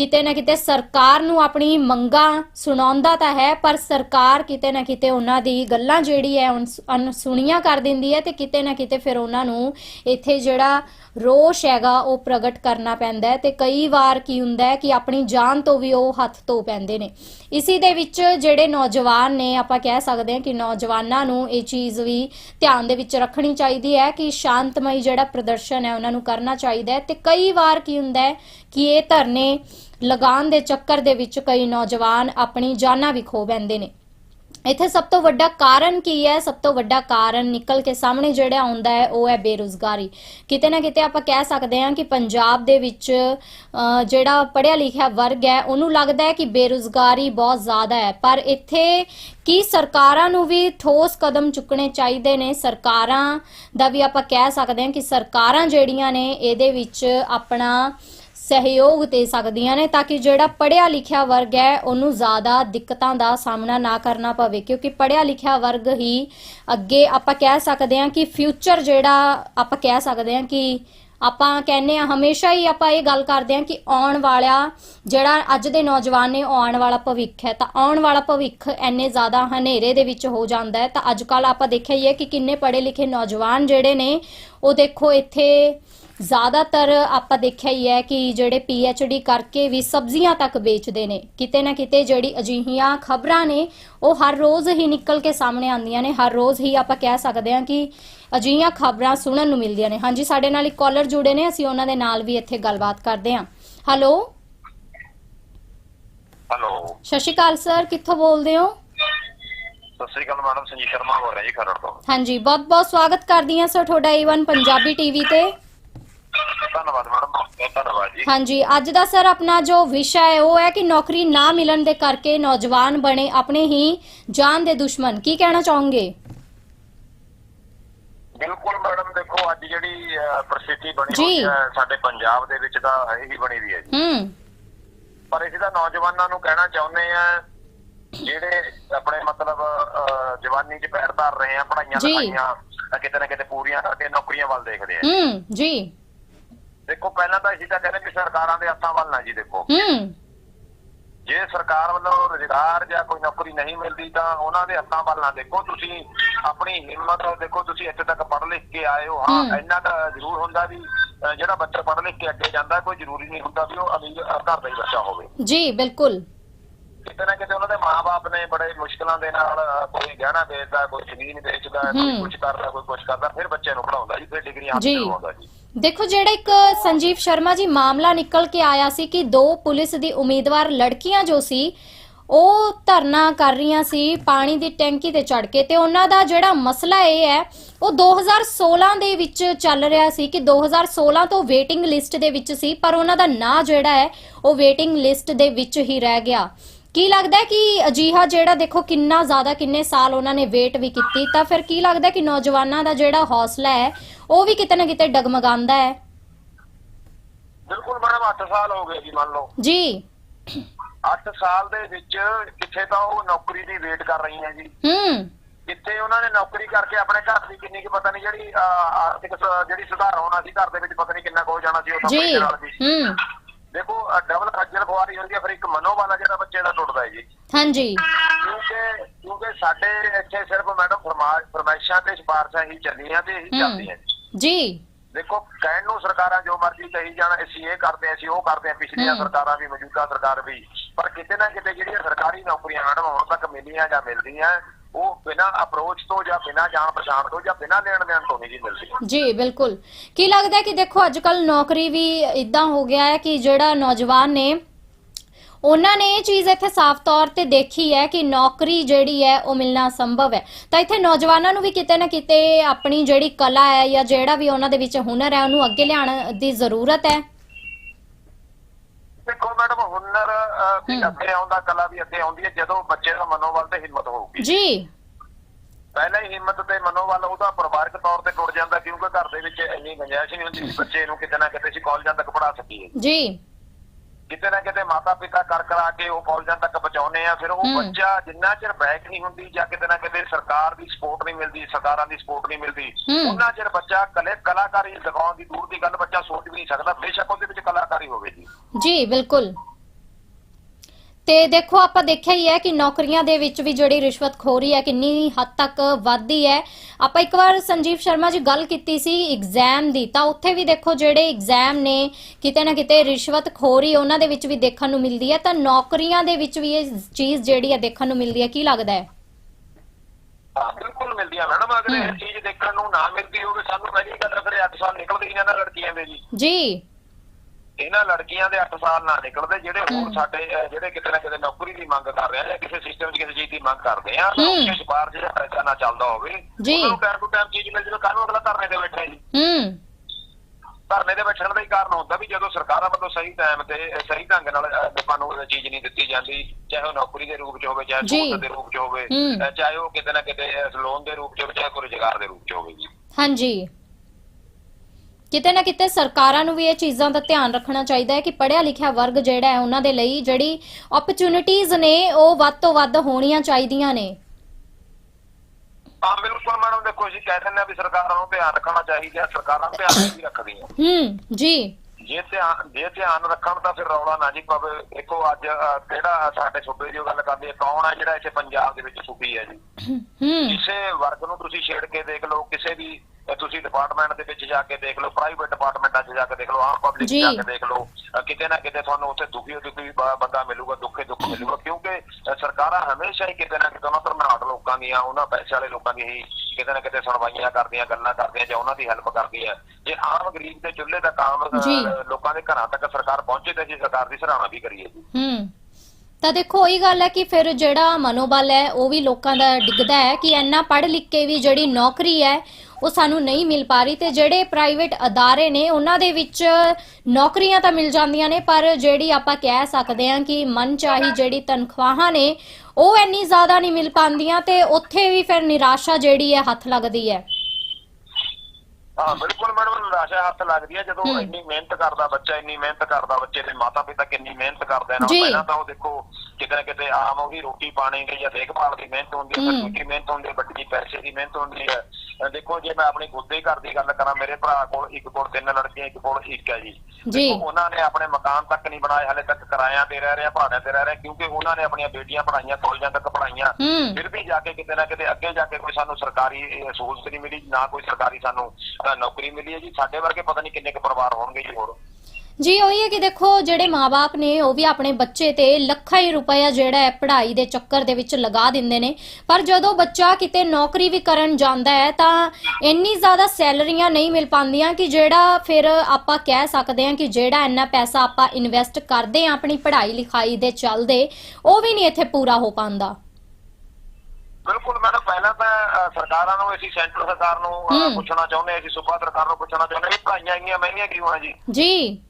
ਕਿਤੇ ਨਾ ਕਿਤੇ ਸਰਕਾਰ ਨੂੰ ਆਪਣੀ ਮੰਗਾਂ ਸੁਣਾਉਂਦਾ ਤਾਂ ਹੈ, ਪਰ ਸਰਕਾਰ ਕਿਤੇ ਨਾ ਕਿਤੇ ਉਹਨਾਂ ਦੀ ਗੱਲਾਂ ਜਿਹੜੀ ਹੈ ਉਨ- ਕਰ ਦਿੰਦੀ ਹੈ ਤੇ ਕਿਤੇ ਨਾ ਕਿਤੇ ਫਿਰ ਉਹਨਾਂ ਨੂੰ ਇੱਥੇ ਜਿਹੜਾ ਰੋਸ਼ ਹੈਗਾ ਉਹ ਪ੍ਰਗਟ ਕਰਨਾ ਪੈਂਦਾ ਹੈ ਤੇ ਕਈ ਵਾਰ ਕੀ ਹੁੰਦਾ ਹੈ ਕਿ ਆਪਣੀ ਜਾਨ ਤੋਂ ਵੀ ਉਹ ਹੱਥ ਧੋ ਪੈਂਦੇ ਨੇ। ਇਸੇ ਦੇ ਵਿੱਚ ਜਿਹੜੇ ਨੌਜਵਾਨ ਨੇ, ਆਪਾਂ ਕਹਿ ਸਕਦੇ ਹਾਂ ਕਿ ਨੌਜਵਾਨਾਂ ਨੂੰ ਇਹ ਚੀਜ਼ ਵੀ ਧਿਆਨ ਦੇ ਵਿੱਚ ਰੱਖਣੀ ਚਾਹੀਦੀ ਹੈ ਕਿ ਸ਼ਾਂਤਮਈ ਜਿਹੜਾ ਪ੍ਰਦਰਸ਼ਨ ਹੈ ਉਹਨਾਂ ਨੂੰ ਕਰਨਾ ਚਾਹੀਦਾ ਹੈ ਤੇ ਕਈ ਵਾਰ ਕੀ ਹੁੰਦਾ ਹੈ ਕਿ ਇਹ ਧਰਨੇ ਲਗਾਉਣ ਦੇ ਚੱਕਰ ਦੇ ਵਿੱਚ ਕਈ ਨੌਜਵਾਨ ਆਪਣੀ ਜਾਨਾਂ ਵੀ ਖੋ ਬੈਂਦੇ ਨੇ। ਇੱਥੇ ਸਭ ਤੋਂ ਵੱਡਾ ਕਾਰਨ ਕੀ ਹੈ? ਸਭ ਤੋਂ ਵੱਡਾ ਕਾਰਨ ਨਿਕਲ ਕੇ ਸਾਹਮਣੇ ਜਿਹੜਾ ਆਉਂਦਾ ਹੈ, ਉਹ ਹੈ ਬੇਰੁਜ਼ਗਾਰੀ। ਕਿਤੇ ਨਾ ਕਿਤੇ ਆਪਾਂ ਕਹਿ ਸਕਦੇ ਹਾਂ ਕਿ ਪੰਜਾਬ ਦੇ ਵਿੱਚ ਜਿਹੜਾ ਪੜ੍ਹਿਆ ਲਿਖਿਆ ਵਰਗ ਹੈ, ਉਹਨੂੰ ਲੱਗਦਾ ਹੈ ਕਿ ਬੇਰੁਜ਼ਗਾਰੀ ਬਹੁਤ ਜ਼ਿਆਦਾ ਹੈ। ਪਰ ਇੱਥੇ ਕੀ ਸਰਕਾਰਾਂ ਨੂੰ ਵੀ ਠੋਸ ਕਦਮ ਚੁੱਕਣੇ ਚਾਹੀਦੇ ਨੇ? ਸਰਕਾਰਾਂ ਦਾ ਵੀ ਆਪਾਂ ਕਹਿ ਸਕਦੇ ਹਾਂ ਕਿ ਸਰਕਾਰਾਂ ਜਿਹੜੀਆਂ ਨੇ, ਇਹਦੇ ਵਿੱਚ ਆਪਣਾ ਸਹਿਯੋਗ ਦੇ ਸਕਦੀਆਂ ਨੇ ਤਾਂ ਕਿ ਜਿਹੜਾ ਪੜ੍ਹਿਆ ਲਿਖਿਆ ਵਰਗ ਹੈ, ਉਹਨੂੰ ਜ਼ਿਆਦਾ ਦਿੱਕਤਾਂ ਦਾ ਸਾਹਮਣਾ ਨਾ ਕਰਨਾ ਪਵੇ। ਕਿਉਂਕਿ ਪੜ੍ਹਿਆ ਲਿਖਿਆ ਵਰਗ ਹੀ ਅੱਗੇ ਆਪਾਂ ਕਹਿ ਸਕਦੇ ਹਾਂ ਕਿ ਫਿਊਚਰ ਜਿਹੜਾ ਆਪਾਂ ਕਹਿ ਸਕਦੇ ਹਾਂ ਕਿ ਆਪਾਂ ਕਹਿੰਨੇ ਆ ਹਮੇਸ਼ਾ ਹੀ ਆਪਾਂ ਇਹ ਗੱਲ ਕਰਦੇ ਹਾਂ ਕਿ ਆਉਣ ਵਾਲਾ ਜਿਹੜਾ ਅੱਜ ਦੇ ਨੌਜਵਾਨ ਨੇ, ਉਹ ਆਉਣ ਵਾਲਾ ਭਵਿੱਖ ਹੈ। ਤਾਂ ਆਉਣ ਵਾਲਾ ਭਵਿੱਖ ਐਨੇ ਜ਼ਿਆਦਾ ਹਨੇਰੇ ਦੇ ਵਿੱਚ ਹੋ ਜਾਂਦਾ ਹੈ। ਤਾਂ ਅੱਜ ਕੱਲ ਆਪਾਂ ਦੇਖਿਆ ਹੀ ਹੈ ਕਿ ਕਿੰਨੇ ਪੜ੍ਹੇ ਲਿਖੇ ਨੌਜਵਾਨ ਜਿਹੜੇ ਨੇ, ਉਹ ਦੇਖੋ ਇੱਥੇ ਜ਼ਿਆਦਾਤਰ ਆਪਾਂ ਦੇਖਿਆ ਹੀ ਹੈ ਕਿ ਜਿਹੜੇ ਡੀ ਕਰਕੇ ਵੀ ਸਬਜ਼ੀਆਂ ਤੱਕ ਵੇਚਦੇ ਨੇ। ਕਿਤੇ ਨਾ ਕਿਤੇ ਜਿਹੜੀ ਅਜਿਹੀਆਂ ਖਬਰਾਂ ਨੇ ਉਹ ਹਰ ਰੋਜ਼ ਹੀ ਨਿਕਲ ਕੇ ਸਾਹਮਣੇ ਆਉਂਦੀਆਂ ਨੇ। ਹਰ ਰੋਜ਼ ਹੀ ਆਪਾਂ ਕਹਿ ਸਕਦੇ ਹਾਂ ਕਿ ਅਜਿਹੀਆਂ ਖਬਰਾਂ ਸੁਣਨ ਨੂੰ ਮਿਲਦੀਆਂ ਨੇ। ਹਾਂਜੀ ਸਾਡੇ ਨਾਲ ਇੱਕ ਕਾਲਰ ਜੁੜੇ ਨੇ ਅਸੀਂ ਉਹਨਾਂ ਦੇ ਨਾਲ ਵੀ ਇੱਥੇ ਗੱਲਬਾਤ ਕਰਦੇ ਹਾਂ। ਹੈਲੋ ਹੈਲੋ ਸਤਿ ਸ਼੍ਰੀ ਅਕਾਲ ਸਰ ਕਿੱਥੋਂ ਬੋਲਦੇ ਹੋ? ਸਤਿ ਸ੍ਰੀ ਅਕਾਲ ਮੈਡਮ ਸ਼ਰਮਾ ਹੋ ਰਿਹਾ ਜੀ ਖਰੜ ਤੋਂ। ਹਾਂਜੀ ਬਹੁਤ ਬਹੁਤ ਸਵਾਗਤ ਕਰਦੀ ਹਾਂ ਸਰ ਤੁਹਾਡਾ ਏਵਨ ਪੰਜਾਬੀ ਟੀਵੀ ਤੇ। ਧੰਨਵਾਦ ਮੈਡਮ ਬਹੁਤ ਧੰਨਵਾਦ ਜੀ। ਹਾਂਜੀ ਅੱਜ ਦਾ ਸਰ ਆਪਣਾ ਜੋ ਵਿਸ਼ਾ ਹੈ ਉਹ ਹੈ ਕਿ ਨੌਕਰੀ ਨਾ ਮਿਲਣ ਦੇ ਕਰਕੇ ਨੌਜਵਾਨ ਬਣੇ ਆਪਣੇ ਹੀ ਜਾਨ ਦੇ ਦੁਸ਼ਮਣ। ਕੀ ਕਹਿਣਾ ਚਾਹੋਗੇ? ਬਿਲਕੁਲ ਮੈਡਮ ਦੇਖੋ ਅੱਜ ਜਿਹੜੀ ਪ੍ਰਸਥਿਤੀ ਬਣੀ ਜੀ। ਹੋਈ ਹੈ ਸਾਡੇ ਪੰਜਾਬ ਦੇ ਵਿੱਚ ਤਾਂ ਇਹੀ ਬਣੀ ਹੋਈ ਹੈ ਜੀ। ਹੂੰ। ਪਰ ਅਸੀਂ ਤਾਂ ਨੌਜਵਾਨਾਂ ਨੂੰ ਕਹਿਣਾ ਚਾਹੁੰਦੇ ਆ ਜਿਹੜੇ ਆਪਣੇ ਮਤਲਬ ਅਹ, ਜਵਾਨੀ 'ਚ ਪੈਰ ਧਰ ਰਹੇ ਆ ਪੜਾਈਆਂ ਜੀ। ਲਿਖਾਈਆਂ ਅਹ, ਕਿਤੇ ਨਾ ਕਿਤੇ ਪੂਰੀਆਂ ਕਰਕੇ ਨੌਕਰੀਆਂ ਵੱਲ ਦੇਖਦੇ ਆ। ਹੂੰ ਜੀ। ਦੇਖੋ ਪਹਿਲਾਂ ਤਾਂ ਅਸੀਂ ਤਾਂ ਕਹਿੰਦੇ ਵੀ ਸਰਕਾਰਾਂ ਦੇ ਹੱਥਾਂ ਵੱਲ ਨਾ ਜੀ ਦੇਖੋ। ਹੂੰ। ਜੇ ਸਰਕਾਰ ਵੱਲੋਂ ਰੁਜ਼ਗਾਰ ਜਾਂ ਕੋਈ ਨੌਕਰੀ ਨਹੀਂ ਮਿਲਦੀ ਤਾਂ ਉਹਨਾਂ ਦੇ ਹੱਥਾਂ ਵੱਲ ਨਾ ਦੇਖੋ। ਤੁਸੀਂ ਆਪਣੀ ਹਿੰਮਤ ਦੇਖੋ ਤੁਸੀਂ ਇੱਥੇ ਤੱਕ ਪੜ੍ਹ ਲਿਖ ਕੇ ਆਏ ਹੋ। ਹਾਂ। ਇੰਨਾ ਤਾਂ ਜ਼ਰੂਰ ਹੁੰਦਾ ਵੀ ਜਿਹੜਾ ਬੱਚਾ ਪੜ੍ਹ ਲਿਖ ਕੇ ਅੱਗੇ ਜਾਂਦਾ ਕੋਈ ਜ਼ਰੂਰੀ ਨਹੀਂ ਹੁੰਦਾ ਵੀ ਉਹ ਅਮੀਰ ਘਰ ਦਾ ਹੀ ਬੱਚਾ ਹੋਵੇ। ਜੀ ਬਿਲਕੁਲ। ਕਿਤੇ ਨਾ ਕਿਤੇ ਉਹਨਾਂ ਦੇ ਮਾਪੇ ਨੇ ਬੜੇ ਮੁਸ਼ਕਲਾਂ ਦੇ ਨਾਲ ਕੋਈ ਗਹਿਣਾ ਵੇਚਦਾ ਕੋਈ ਜ਼ਮੀਨ ਵੇਚਦਾ ਕੋਈ। ਕੁਝ ਕਰਦਾ ਕੋਈ ਕੁਝ ਕਰਦਾ ਫਿਰ ਬੱਚੇ ਨੂੰ ਪੜਾਉਂਦਾ ਜੀ ਫਿਰ ਡਿਗਰੀ ਜੀ। ਹਾਸਲ ਕਰਵਾਉਂਦਾ ਜੀ। ਦੇਖੋ, ਜਿਹੜਾ ਇੱਕ ਸੰਜੀਵ ਸ਼ਰਮਾ ਜੀ ਮਾਮਲਾ ਨਿਕਲ ਕੇ ਆਇਆ ਸੀ ਕਿ ਦੋ ਪੁਲਿਸ ਦੀ ਉਮੀਦਵਾਰ ਲੜਕੀਆਂ ਜੋ ਸੀ, ਉਹ ਧਰਨਾ ਕਰ ਰਹੀਆਂ ਸੀ ਪਾਣੀ ਦੀ ਟੈਂਕੀ ਤੇ ਚੜ ਕੇ ਤੇ ਉਹਨਾਂ ਦਾ ਜਿਹੜਾ ਮਸਲਾ ਇਹ ਹੈ, ਉਹ 2016 ਦੇ ਵਿੱਚ ਚੱਲ ਰਿਹਾ ਸੀ ਕਿ 2016 ਤੋਂ ਵੇਟਿੰਗ ਲਿਸਟ ਦੇ ਵਿੱਚ ਸੀ, ਪਰ ਉਹਨਾਂ ਦਾ ਨਾਂ ਜਿਹੜਾ ਹੈ, ਉਹ ਵੇਟਿੰਗ ਲਿਸਟ ਦੇ ਵਿੱਚ ਹੀ ਰਹਿ ਗਿਆ। ਕੀ ਲੱਗਦਾ ਕਿ ਅਜੀਹਾ ਜਿਹੜਾ ਦੇਖੋ, ਕਿੰਨਾ ਜ਼ਿਆਦਾ ਕਿੰਨੇ ਸਾਲ ਉਹਨਾਂ ਨੇ ਵੇਟ ਵੀ ਕੀਤੀ, ਤਾਂ ਫਿਰ ਕੀ ਲੱਗਦਾ ਕਿ ਨੌਜਵਾਨਾਂ ਦਾ ਜਿਹੜਾ ਹੌਸਲਾ ਹੈ ਉਹ ਵੀ ਕਿਤੇ ਨਾ ਕਿਤੇ ਡਗਮਗਾਉਂਦਾ ਹੈ। ਬਿਲਕੁਲ ਮੈਡਮ 8 ਸਾਲ ਹੋ ਗਏ ਜੀ ਮੰਨ ਲਓ। ਜੀ। 8 ਸਾਲ ਦੇ ਵਿੱਚ ਕਿੱਥੇ ਤਾਂ ਉਹ ਨੌਕਰੀ ਦੀ ਵੇਟ ਕਰ ਰਹੀਆਂ ਜੀ। ਹੂੰ। ਕਿੱਥੇ ਉਹਨਾਂ ਨੇ ਨੌਕਰੀ ਕਰਕੇ ਆਪਣੇ ਘਰ ਦੀ ਕਿੰਨੀ ਕੁ ਪਤਾ ਨਹੀਂ ਜਿਹੜੀ ਆਰਥਿਕ ਜਿਹੜੀ ਸੁਧਾਰ ਹੋਣਾ ਸੀ ਘਰ ਦੇ ਵਿੱਚ ਪਤਾ ਨਹੀਂ ਕਿੰਨਾ ਕੁ ਹੋ ਜਾਣਾ ਸੀ ਉਹ ਨੌਕਰੀ ਨਾਲ ਜੀ ਹੂੰ। ਦੇਖੋ ਡਬਲ ਖੱਜਲ ਖੁਆਰੀ ਹੁੰਦੀ ਹੈ ਫਿਰ ਇੱਕ ਮਨੋਬਲ ਆ ਜਿਹੜਾ ਬੱਚੇ ਦਾ ਟੁੱਟਦਾ ਹੈ ਜੀ। ਹਾਂਜੀ। ਕਿਉਂਕਿ ਕਿਉਂਕਿ ਸਾਡੇ ਇੱਥੇ ਸਿਰਫ ਮੈਡਮ ਫਰਮਾਇਸ਼ ਤੇ ਸਿਫਾਰਸ਼ਾਂ ਹੀ ਚੱਲੀਆਂ ਤੇ ਇਹੀ ਹੂੰ। ਚੱਲਦੀਆਂ ਜੀ। ਦੇਖੋ ਕਹਿਣ ਨੂੰ ਸਰਕਾਰਾਂ ਜੋ ਮਰਜ਼ੀ ਕਹੀ ਜਾਣ ਅਸੀਂ ਇਹ ਕਰਦੇ ਅਸੀਂ ਉਹ ਕਰਦੇ ਪਿਛਲੀਆਂ। ਸਰਕਾਰਾਂ ਵੀ ਮੌਜੂਦਾ ਸਰਕਾਰ ਵੀ। ਪਰ ਕਿਤੇ ਨਾ ਕਿਤੇ ਜਿਹੜੀਆਂ ਸਰਕਾਰੀ ਨੌਕਰੀਆਂ ਮੈਡਮ ਹੁਣ ਤੱਕ ਮਿਲੀਆਂ ਜਾਂ ਮਿਲਦੀਆਂ ਉਹ ਬਿਨਾਂ ਅਪਰੋਚ ਤੋਂ ਜਾਂ ਬਿਨਾਂ ਜਾਣ ਪਛਾਣ ਤੋਂ ਜਾਂ ਬਿਨਾਂ ਲੈਣ ਦੇਣ ਤੋਂ ਨਹੀਂ ਜੀ ਮਿਲਦੀਆਂ। ਜੀ ਬਿਲਕੁਲ। ਕੀ ਲੱਗਦਾ ਕਿ ਦੇਖੋ ਅੱਜ ਕੱਲ ਨੌਕਰੀ ਵੀ ਇਦਾਂ ਹੋ ਗਿਆ ਹੈ ਕਿ ਜਿਹੜਾ ਨੌਜਵਾਨ ਨੇ ਉਹਨਾਂ ਨੇ ਇਹ ਚੀਜ਼ ਇੱਥੇ ਸਾਫ਼ ਤੌਰ ਤੇ ਦੇਖੀ ਹੈ ਕਿ ਨੌਕਰੀ ਜਿਹੜੀ ਹੈ ਉਹ ਮਿਲਣਾ ਸੰਭਵ ਹੈ। ਤਾਂ ਇੱਥੇ ਨੌਜਵਾਨਾਂ ਨੂੰ ਵੀ ਕਿਤੇ ਨਾ ਕਿਤੇ ਆਪਣੀ ਜਿਹੜੀ ਕਲਾ ਹੈ ਜਾਂ ਜਿਹੜਾ ਵੀ ਉਹਨਾਂ ਦੇ ਵਿੱਚ ਹੁਨਰ ਹੈ ਉਹਨੂੰ ਅੱਗੇ ਲਿਆਉਣ ਦੀ ਜ਼ਰੂਰਤ ਹੈ। ਦੇਖੋ ਮੈਡਮ ਹੁਨਰ ਵੀ। ਅੱਗੇ ਆਉਂਦਾ ਕਲਾ ਵੀ ਅੱਗੇ ਆਉਂਦੀ ਹੈ ਜਦੋਂ ਬੱਚੇ ਦਾ ਮਨੋਬਲ ਤੇ ਹਿੰਮਤ ਹੋਊਗੀ। ਜੀ। ਪਹਿਲਾਂ ਹੀ ਹਿੰਮਤ ਤੇ ਮਨੋਬਲ ਉਹਦਾ ਪਰਿਵਾਰਕ ਤੌਰ ਤੇ ਟੁੱਟ ਜਾਂਦਾ ਕਿਉਂਕਿ ਘਰ ਦੇ ਵਿੱਚ ਇੰਨੀ ਗੁੰਜਾਇਸ਼ ਨਹੀਂ ਹੁੰਦੀ ਬੱਚੇ ਨੂੰ ਕਿਤੇ ਨਾ ਕਿਤੇ ਅਸੀਂ ਕਾਲਜਾਂ ਤੱਕ ਪੜ੍ਹਾ ਸਕੀਏ। ਜੀ। ਕਿਤੇ ਨਾ ਕਿਤੇ ਮਾਤਾ ਪਿਤਾ ਕਰ ਕਰਾ ਕੇ ਉਹ ਕਾਲਜਾਂ ਤੱਕ ਪਹੁੰਚਾਉਨੇ ਆ ਫਿਰ ਉਹ। ਬੱਚਾ ਜਿੰਨਾ ਚਿਰ ਬੈਕ ਨਹੀਂ ਹੁੰਦੀ ਜਾਂ ਕਿਤੇ ਨਾ ਕਿਤੇ ਸਰਕਾਰ ਦੀ ਸਪੋਰਟ ਨਹੀਂ ਮਿਲਦੀ ਸਰਕਾਰਾਂ ਦੀ ਸਪੋਰਟ ਨਹੀਂ ਮਿਲਦੀ। ਉਹਨਾਂ ਚਿਰ ਬੱਚਾ ਕਲੇ ਕਲਾਕਾਰੀ ਦਿਖਾਉਣ ਦੀ ਦੂਰ ਦੀ ਗੱਲ ਬੱਚਾ ਸੋਚ ਵੀ ਨਹੀਂ ਸਕਦਾ ਬੇਸ਼ੱਕ ਉਹਦੇ ਵਿੱਚ ਕਲਾਕਾਰੀ ਹੋਵੇ ਜੀ ਜੀ ਬਿਲਕੁਲ ਤੇ ਦੇਖੋ ਆਪਾਂ ਦੇਖਿਆ ਹੀ ਹੈ ਕਿ ਨੌਕਰੀਆਂ ਦੇ ਵਿੱਚ ਵੀ ਜਿਹੜੀ ਰਿਸ਼ਵਤਖੋਰੀ ਹੈ ਕਿੰਨੀ ਹੱਦ ਤੱਕ ਵੱਧਦੀ ਹੈ। ਆਪਾਂ ਇੱਕ ਵਾਰ ਸੰਜੀਵ ਸ਼ਰਮਾ ਜੀ ਗੱਲ ਕੀਤੀ ਸੀ ਐਗਜ਼ਾਮ ਦੀ ਤਾਂ ਉੱਥੇ ਵੀ ਦੇਖੋ ਜਿਹੜੇ ਐਗਜ਼ਾਮ ਨੇ ਕਿਤੇ ਨਾ ਕਿਤੇ ਰਿਸ਼ਵਤਖੋਰੀ ਉਹਨਾਂ ਦੇ ਵਿੱਚ ਵੀ ਦੇਖਣ ਨੂੰ ਮਿਲਦੀ ਹੈ। ਤਾਂ ਨੌਕਰੀਆਂ ਦੇ ਵਿੱਚ ਵੀ ਇਹ ਚੀਜ਼ ਜਿਹੜੀ ਹੈ ਦੇਖਣ ਨੂੰ ਮਿਲਦੀ ਹੈ ਕੀ ਲੱਗਦਾ ਹੈ? ਬਿਲਕੁਲ ਮਿਲਦੀ ਆ ਮੈਡਮ ਅਗਰ ਇਹ ਹੂੰ। ਚੀਜ਼ ਦੇਖਣ ਨੂੰ ਨਾ ਮਿਲਦੀ ਹੋਵੇ ਸਾਨੂੰ ਪਹਿਲੀ ਗੱਲ ਫਿਰ 8 ਸਾਲ ਨਿਕਲਦੇ ਹੀ ਨਾ ਨਾ ਲੜਕੀਆਂ ਦੇ ਜੀ ਜੀ। ਇਹਨਾਂ ਲੜਕੀਆਂ ਦੇ 8 ਸਾਲ ਨਾ ਨਿਕਲਦੇ ਜਿਹੜੇ ਹੋਰ। ਸਾਡੇ ਜਿਹੜੇ ਕਿਤੇ ਨਾ ਕਿਤੇ ਨੌਕਰੀ ਦੀ ਮੰਗ ਕਰ ਰਹੇ ਆ ਜਾਂ ਕਿਸੇ ਸਿਸਟਮ 'ਚ ਕਿਸੇ ਚੀਜ਼ ਦੀ ਮੰਗ ਕਰਦੇ ਆ ਹੂੰ। ਉਹ ਸਿਫਾਰਸ਼ ਜਿਹੜਾ ਪੈਸਾ ਨਾ ਚੱਲਦਾ ਹੋਵੇ। ਉਹਨਾਂ ਟਾਈਮ ਟੂ ਟਾਈਮ ਚੀਜ਼ ਮਿਲ ਜਾਵੇ ਕਾਹਨੂੰ ਅਗਲਾ ਧਰਨੇ ਤੇ ਬੈਠਾ ਜੀ ਹੂੰ ਧਰਨੇ ਦੇ ਬੈਠਣ ਦਾ ਹੀ ਕਾਰਨ ਹੁੰਦਾ ਵੀ ਜਦੋਂ ਸਰਕਾਰਾਂ ਵੱਲੋਂ ਸਹੀ ਟਾਈਮ ਤੇ ਸਹੀ ਢੰਗ ਨਾਲ ਲੋਕਾਂ ਨੂੰ ਚੀਜ਼ ਨਹੀਂ ਦਿੱਤੀ ਜਾਂਦੀ ਚਾਹੇ ਉਹ ਨੌਕਰੀ ਦੇ ਰੂਪ 'ਚ ਹੋਵੇ ਚਾਹੇ ਜੀ। ਸਹੂਲਤ ਦੇ ਰੂਪ 'ਚ ਹੋਵੇ ਚਾਹੇ ਉਹ ਕਿਤੇ ਨਾ ਕਿਤੇ ਲੋਨ ਦੇ ਰੂਪ 'ਚ ਹੋਵੇ ਚਾਹੇ ਕੋਈ ਰੁਜ਼ਗਾਰ ਦੇ ਰੂਪ 'ਚ ਹੋਵੇ ਜੀ ਹਾਂਜੀ ਕਿਤੇ ਨਾ ਕਿਤੇ ਸਰਕਾਰਾਂ ਨੂੰ ਵੀ ਇਹ ਚੀਜ਼ਾਂ ਦਾ ਧਿਆਨ ਰੱਖਣਾ ਚਾਹੀਦਾ ਹੈ ਕਿ ਪੜਿਆ ਲਿਖਿਆ ਵਰਗ ਜਿਹੜਾ ਹੈ ਉਹਨਾਂ ਦੇ ਲਈ ਜਿਹੜੀ ਓਪਰਚ्युनिटीज ਨੇ ਉਹ ਵੱਧ ਤੋਂ ਵੱਧ ਹੋਣੀਆਂ ਚਾਹੀਦੀਆਂ ਨੇ। ਹਾਂ ਬਿਲਕੁਲ ਮੈਡਮ ਦੇਖੋ ਜੀ ਕਹਿ ਦਿੰਦੇ ਆ ਵੀ ਸਰਕਾਰਾਂ ਨੂੰ ਧਿਆਨ ਰੱਖਣਾ ਚਾਹੀਦਾ ਸਰਕਾਰਾਂ ਧਿਆਨ ਵੀ ਰੱਖਦੀਆਂ। ਹੂੰ ਜੀ। ਜੇ ਧਿਆਨ ਜੇ ਧਿਆਨ ਰੱਖਣ ਤਾਂ ਫਿਰ ਰੌਲਾ ਨਾ ਜੀ ਪਵੇ। ਦੇਖੋ ਅੱਜ ਕਿਹੜਾ ਸਾਡੇ ਸੂਬੇ ਦੀ ਗੱਲ ਕਰਦੇ ਕੌਣ ਆ ਜਿਹੜਾ ਇੱਥੇ ਪੰਜਾਬ ਦੇ ਵਿੱਚ ਸੂਬੀ ਹੈ ਜੀ? ਹੂੰ। ਕਿਸੇ ਵਰਗ ਨੂੰ ਤੁਸੀਂ ਛੇੜ ਕੇ ਦੇਖ ਲਓ ਕਿਸੇ ਵੀ ਅਹ, ਤੁਸੀਂ ਡਿਪਾਰਟਮੈਂਟ ਦੇ ਵਿੱਚ ਜਾ ਕੇ ਦੇਖ ਲਓ ਪ੍ਰਾਈਵੇਟ ਡਿਪਾਰਟਮੈਂਟਾਂ 'ਚ ਜਾ ਕੇ ਦੇਖ ਲਓ ਆਮ ਪਬਲਿਕ ਜੀ। ਜਾ ਕੇ ਦੇਖ ਲਓ ਕਿਤੇ ਨਾ ਕਿਤੇ ਤੁਹਾਨੂੰ ਉੱਥੇ ਦੁਖੀ ਦੁਖੀ ਬ- ਬੰਦਾ ਮਿਲੂਗਾ ਦੁੱਖੇ ਦੁੱਖ ਮਿਲੂਗਾ ਕਿਉਂਕਿ ਸਰਕਾਰਾਂ ਹਮੇਸ਼ਾ ਹੀ ਕਿਤੇ ਨਾ ਕਿਤੇ ਉਹਨਾਂ ਧਰਨਾਟ ਲੋਕਾਂ ਦੀਆਂ ਉਹਨਾਂ ਪੈਸੇ ਵਾਲੇ ਲੋਕਾਂ ਦੀ ਹੀ ਕਿਤੇ ਨਾ ਕਿਤੇ ਸੁਣਵਾਈਆਂ ਕਰਦੀਆਂ ਗੱਲਾਂ ਕਰਦੀਆਂ ਜਾਂ ਉਹਨਾਂ ਦੀ ਹੈਲਪ ਕਰਦੀਆਂ ਜੇ ਆਮ ਗਰੀਬ ਦੇ ਚੁੱਲ੍ਹੇ ਦਾ ਕੰਮ ਜੀ। ਲੋਕਾਂ ਦੇ ਘਰਾਂ ਤੱਕ ਸਰਕਾਰ ਪਹੁੰਚੇ ਤੇ ਅਸੀਂ ਸਰਕਾਰ ਦੀ ਸਰਾਹਨਾ ਵੀ ਕਰੀਏ ਜੀ ਹੂੰ ਤਾਂ ਦੇਖੋ ਉਹੀ ਗੱਲ ਹੈ ਕਿ ਫਿਰ ਜਿਹੜਾ ਮਨੋਬਲ ਹੈ ਉਹ ਵੀ ਲੋਕਾਂ ਦਾ ਡਿੱਗਦਾ ਹੈ ਕਿ ਇੰਨਾ ਪੜ੍ਹ ਲਿਖ ਕੇ ਵੀ ਜਿਹੜੀ ਨੌਕਰੀ ਹੈ ਉਹ ਸਾਨੂੰ ਨਹੀਂ ਮਿਲ ਪਾ ਰਹੀ ਤੇ ਜਿਹੜੇ ਪ੍ਰਾਈਵੇਟ ਅਦਾਰੇ ਨੇ ਉਹਨਾਂ ਦੇ ਵਿੱਚ ਨੌਕਰੀਆਂ ਤਾਂ ਮਿਲ ਜਾਂਦੀਆਂ ਨੇ ਪਰ ਜਿਹੜੀ ਆਪਾਂ ਕਹਿ ਸਕਦੇ ਹਾਂ ਕਿ ਮਨਚਾਹੀ ਜਿਹੜੀ ਤਨਖਾਹਾਂ ਨੇ ਉਹ ਇੰਨੀ ਜ਼ਿਆਦਾ ਨਹੀਂ ਮਿਲ ਪਾਉਂਦੀਆਂ ਤੇ ਉੱਥੇ ਵੀ ਫਿਰ ਨਿਰਾਸ਼ਾ ਜਿਹੜੀ ਹੈ ਹੱਥ ਲੱਗਦੀ ਹੈ ਹਾਂ ਬਿਲਕੁਲ ਮੈਡਮ ਨਿਰਾਸ਼ਾ ਹੱਥ ਲੱਗਦੀ ਹੈ ਜਦੋਂ। ਇੰਨੀ ਮਿਹਨਤ ਕਰਦਾ ਬੱਚਾ ਇੰਨੀ ਮਿਹਨਤ ਕਰਦਾ ਬੱਚੇ ਦੇ ਮਾਤਾ ਪਿਤਾ ਕਿੰਨੀ ਮਿਹਨਤ ਕਰਦੇ ਨੇ। ਪਹਿਲਾਂ ਤਾਂ ਉਹ ਦੇਖੋ ਕਿਤੇ ਨਾ ਕਿਤੇ ਆਮ ਉਹਦੀ ਰੋਟੀ ਪਾਣੀ ਦੀ ਜਾਂ ਦੇਖਭਾਲ ਦੀ ਮਿਹਨਤ ਹੁੰਦੀ ਹੈ। ਫਿਰ ਦੂਜੀ ਮਿਹਨਤ ਹੁੰਦੀ ਹੈ ਵੱਡੀ ਪੈਸੇ ਦੀ ਮਿਹਨਤ ਹੁੰਦੀ ਹੈ। ਦੇਖੋ ਜੇ ਮੈਂ ਆਪਣੀ ਖੁਦ ਦੇ ਘਰ ਦੀ ਗੱਲ ਕਰਾਂ ਮੇਰੇ ਭਰਾ ਕੋਲ ਇੱਕ ਕੋਲ ਤਿੰਨ ਲੜਕੀਆਂ ਇੱਕ ਕੋਲ ਇੱਕ ਹੈ ਜੀ। ਦੇਖੋ ਉਹਨਾਂ ਨੇ ਆਪਣੇ ਮਕਾਨ ਤੱਕ ਨਹੀਂ ਬਣਾਏ ਹਲੇ ਤੱਕ ਕਿਰਾਇਆਂ ਤੇ ਰਹਿ ਰਹੇ ਆ ਭਾੜਿਆਂ ਤੇ ਰਹਿ ਰਹੇ ਆ, ਕਿਉਂਕਿ ਉਹਨਾਂ ਨੇ ਆਪਣੀਆਂ ਬੇਟੀਆਂ ਪੜਾਈਆਂ ਕਾਲਜਾਂ ਤੱਕ ਪੜਾਈਆਂ ਫਿਰ ਵੀ ਜਾ ਕੇ ਕਿਤੇ ਨਾ ਕਿਤੇ ਅੱਗੇ ਜਾ ਕੇ ਕੋਈ ਸਾਨੂੰ ਸਰਕਾਰੀ ਸਹੂਲਤ ਨਹੀਂ ਮਿਲੀ ਨਾ ਕੋਈ ਸਰਕਾਰੀ ਸਾਨੂੰ ਨੌਕਰੀ ਮਿਲੀ ਹੈ ਜੀ। ਸਾਡੇ ਵਰਗੇ ਪਤਾ ਨਹੀਂ ਕਿੰਨੇ ਕੁ ਪਰਿਵਾਰ ਹੋਣਗੇ ਜੀ ਹੋਰ। ਜੀ ਉਹੀ ਹੈ ਕਿ ਦੇਖੋ ਜਿਹੜੇ ਮਾਪੇ ਨੇ ਉਹ ਵੀ ਆਪਣੇ ਬੱਚੇ ਤੇ ਲੱਖਾਂ ਹੀ ਰੁਪਇਆ ਜਿਹੜਾ ਹੈ ਪੜ੍ਹਾਈ ਦੇ ਚੱਕਰ ਦੇ ਵਿੱਚ ਲਗਾ ਦਿੰਦੇ ਨੇ। ਪਰ ਜਦੋਂ ਬੱਚਾ ਕਿਤੇ ਨੌਕਰੀ ਵੀ ਕਰਨ ਜਾਂਦਾ ਹੈ ਤਾਂ ਇੰਨੀ ਜ਼ਿਆਦਾ ਸੈਲਰੀਆਂ ਨਹੀਂ ਮਿਲ ਪਾਉਂਦੀਆਂ ਕਿ ਜਿਹੜਾ ਫਿਰ ਆਪਾਂ ਕਹਿ ਸਕਦੇ ਹਾਂ ਕਿ ਜਿਹੜਾ ਇੰਨਾ ਪੈਸਾ ਆਪਾਂ ਇਨਵੈਸਟ ਕਰਦੇ ਹਾਂ ਆਪਣੀ ਪੜ੍ਹਾਈ ਲਿਖਾਈ ਦੇ ਚੱਲਦੇ ਉਹ ਵੀ ਨਹੀਂ ਇੱਥੇ ਪੂਰਾ ਹੋ ਪਾਉਂਦਾ। ਬਿਲਕੁਲ ਮੈਡਮ ਪਹਿਲਾਂ ਤਾਂ ਸਰਕਾਰਾਂ ਨੂੰ ਅਸੀਂ ਸੈਂਟਰ ਸਰਕਾਰ ਨੂੰ। ਪੁੱਛਣਾ ਚਾਹੁੰਦੇ ਹਾਂ ਅਸੀਂ ਸੂਬਾ ਸਰਕਾਰ ਨੂੰ ਪੁੱਛਣਾ ਚਾਹੁੰਦੇ ਹਾਂ ਵੀ ਪੜਾਈਆਂ ਇੰਨੀਆਂ ਮਹਿੰਗੀਆਂ ਕਿਉਂ ਆ ਜੀ? ਜੀ।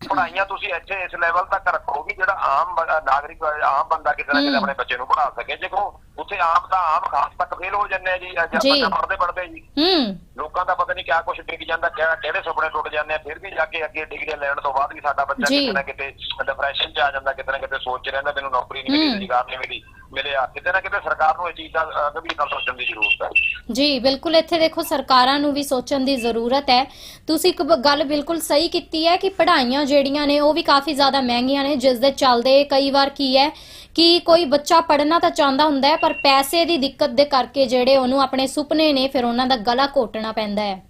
ਪੜਾਈਆਂ ਤੁਸੀਂ ਇੱਥੇ ਇਸ ਲੈਵਲ ਤੱਕ ਰੱਖੋ ਵੀ ਜਿਹੜਾ ਆਮ ਨਾਗਰਿਕ ਆਮ ਬੰਦਾ ਕਿਤੇ ਨਾ ਹੂੰ। ਆਪਣੇ ਬੱਚੇ ਨੂੰ ਪੜਾ ਸਕੇ ਦੇਖੋ ਉੱਥੇ ਆਮ ਤਾਂ ਆਮ ਖਾਸ ਤੱਕ ਫੇਲ ਹੋ ਜੰਨੇ ਆ ਜੀ ਜਦ ਜੀ। ਪੜਦੇ ਪੜਦੇ ਜੀ ਹੂੰ ਲੋਕਾਂ ਦਾ ਪਤਾ ਨਹੀਂ ਕਿਆ ਕੁਝ ਡਿੱਗ ਜਾਂਦਾ ਕਿਹੜੇ ਸੁਪਨੇ ਟੁੱਟ ਜਾਂਦੇ ਆ ਫਿਰ ਵੀ ਜਾ ਕੇ ਅੱਗੇ ਡਿਗਰੀ ਲੈਣ ਤੋਂ ਬਾਅਦ ਵੀ ਸਾਡਾ ਬੱਚਾ ਜੀ। ਕਿਤੇ ਨਾ ਕਿਤੇ ਡਿਪਰੈਸ਼ਨ 'ਚ ਆ ਜਾਂਦਾ ਕਿਤੇ ਨਾ ਕਿਤੇ ਸੋਚ ਰਹਿੰਦਾ ਮੈਨੂੰ ਨੌਕਰੀ ਨਹੀਂ ਮਿਲੀ। ਰੁਜ਼ਗਾਰ ਨਹੀਂ ਮਿਲੀ ਮਿਲਿਆ ਕਿਤੇ ਨਾ ਕਿਤੇ ਸਰਕਾਰ ਨੂੰ ਇਹ ਚੀਜ਼ ਦਾ ਅਹ, ਗੰਭੀਰ ਨਾਲ ਸੋਚਣ ਦੀ ਜ਼ਰੂਰਤ ਹੈ। ਜੀ ਬਿਲਕੁਲ ਇੱਥੇ ਦੇਖੋ ਸਰਕਾਰਾਂ ਨੂੰ ਵੀ ਸੋਚਣ ਦੀ ਜ਼ਰੂਰਤ ਹੈ। ਤੁਸੀਂ ਇੱਕ ਬ- ਗੱਲ ਬਿਲਕੁਲ ਸਹੀ ਕੀਤੀ ਹੈ ਕਿ ਪੜ੍ਹਾਈਆਂ ਜਿਹੜੀਆਂ ਨੇ ਉਹ ਵੀ ਕਾਫੀ ਜ਼ਿਆਦਾ ਮਹਿੰਗੀਆਂ ਨੇ ਜਿਸ ਦੇ ਚੱਲਦੇ ਕਈ ਵਾਰ ਕੀ ਹੈ ਕਿ ਕੋਈ ਬੱਚਾ ਪੜ੍ਹਨਾ ਤਾਂ ਚਾਹੁੰਦਾ ਹੁੰਦਾ ਹੈ ਪਰ ਪੈਸੇ ਦੀ ਦਿੱਕਤ ਦੇ ਕਰਕੇ ਜਿਹੜੇ ਉਹਨੂੰ ਆਪਣੇ ਸੁਪਨੇ ਨੇ ਫਿਰ ਉਹਨਾਂ ਦਾ ਗਲਾ ਘੋਟਣਾ ਪੈਂਦਾ ਹੈ।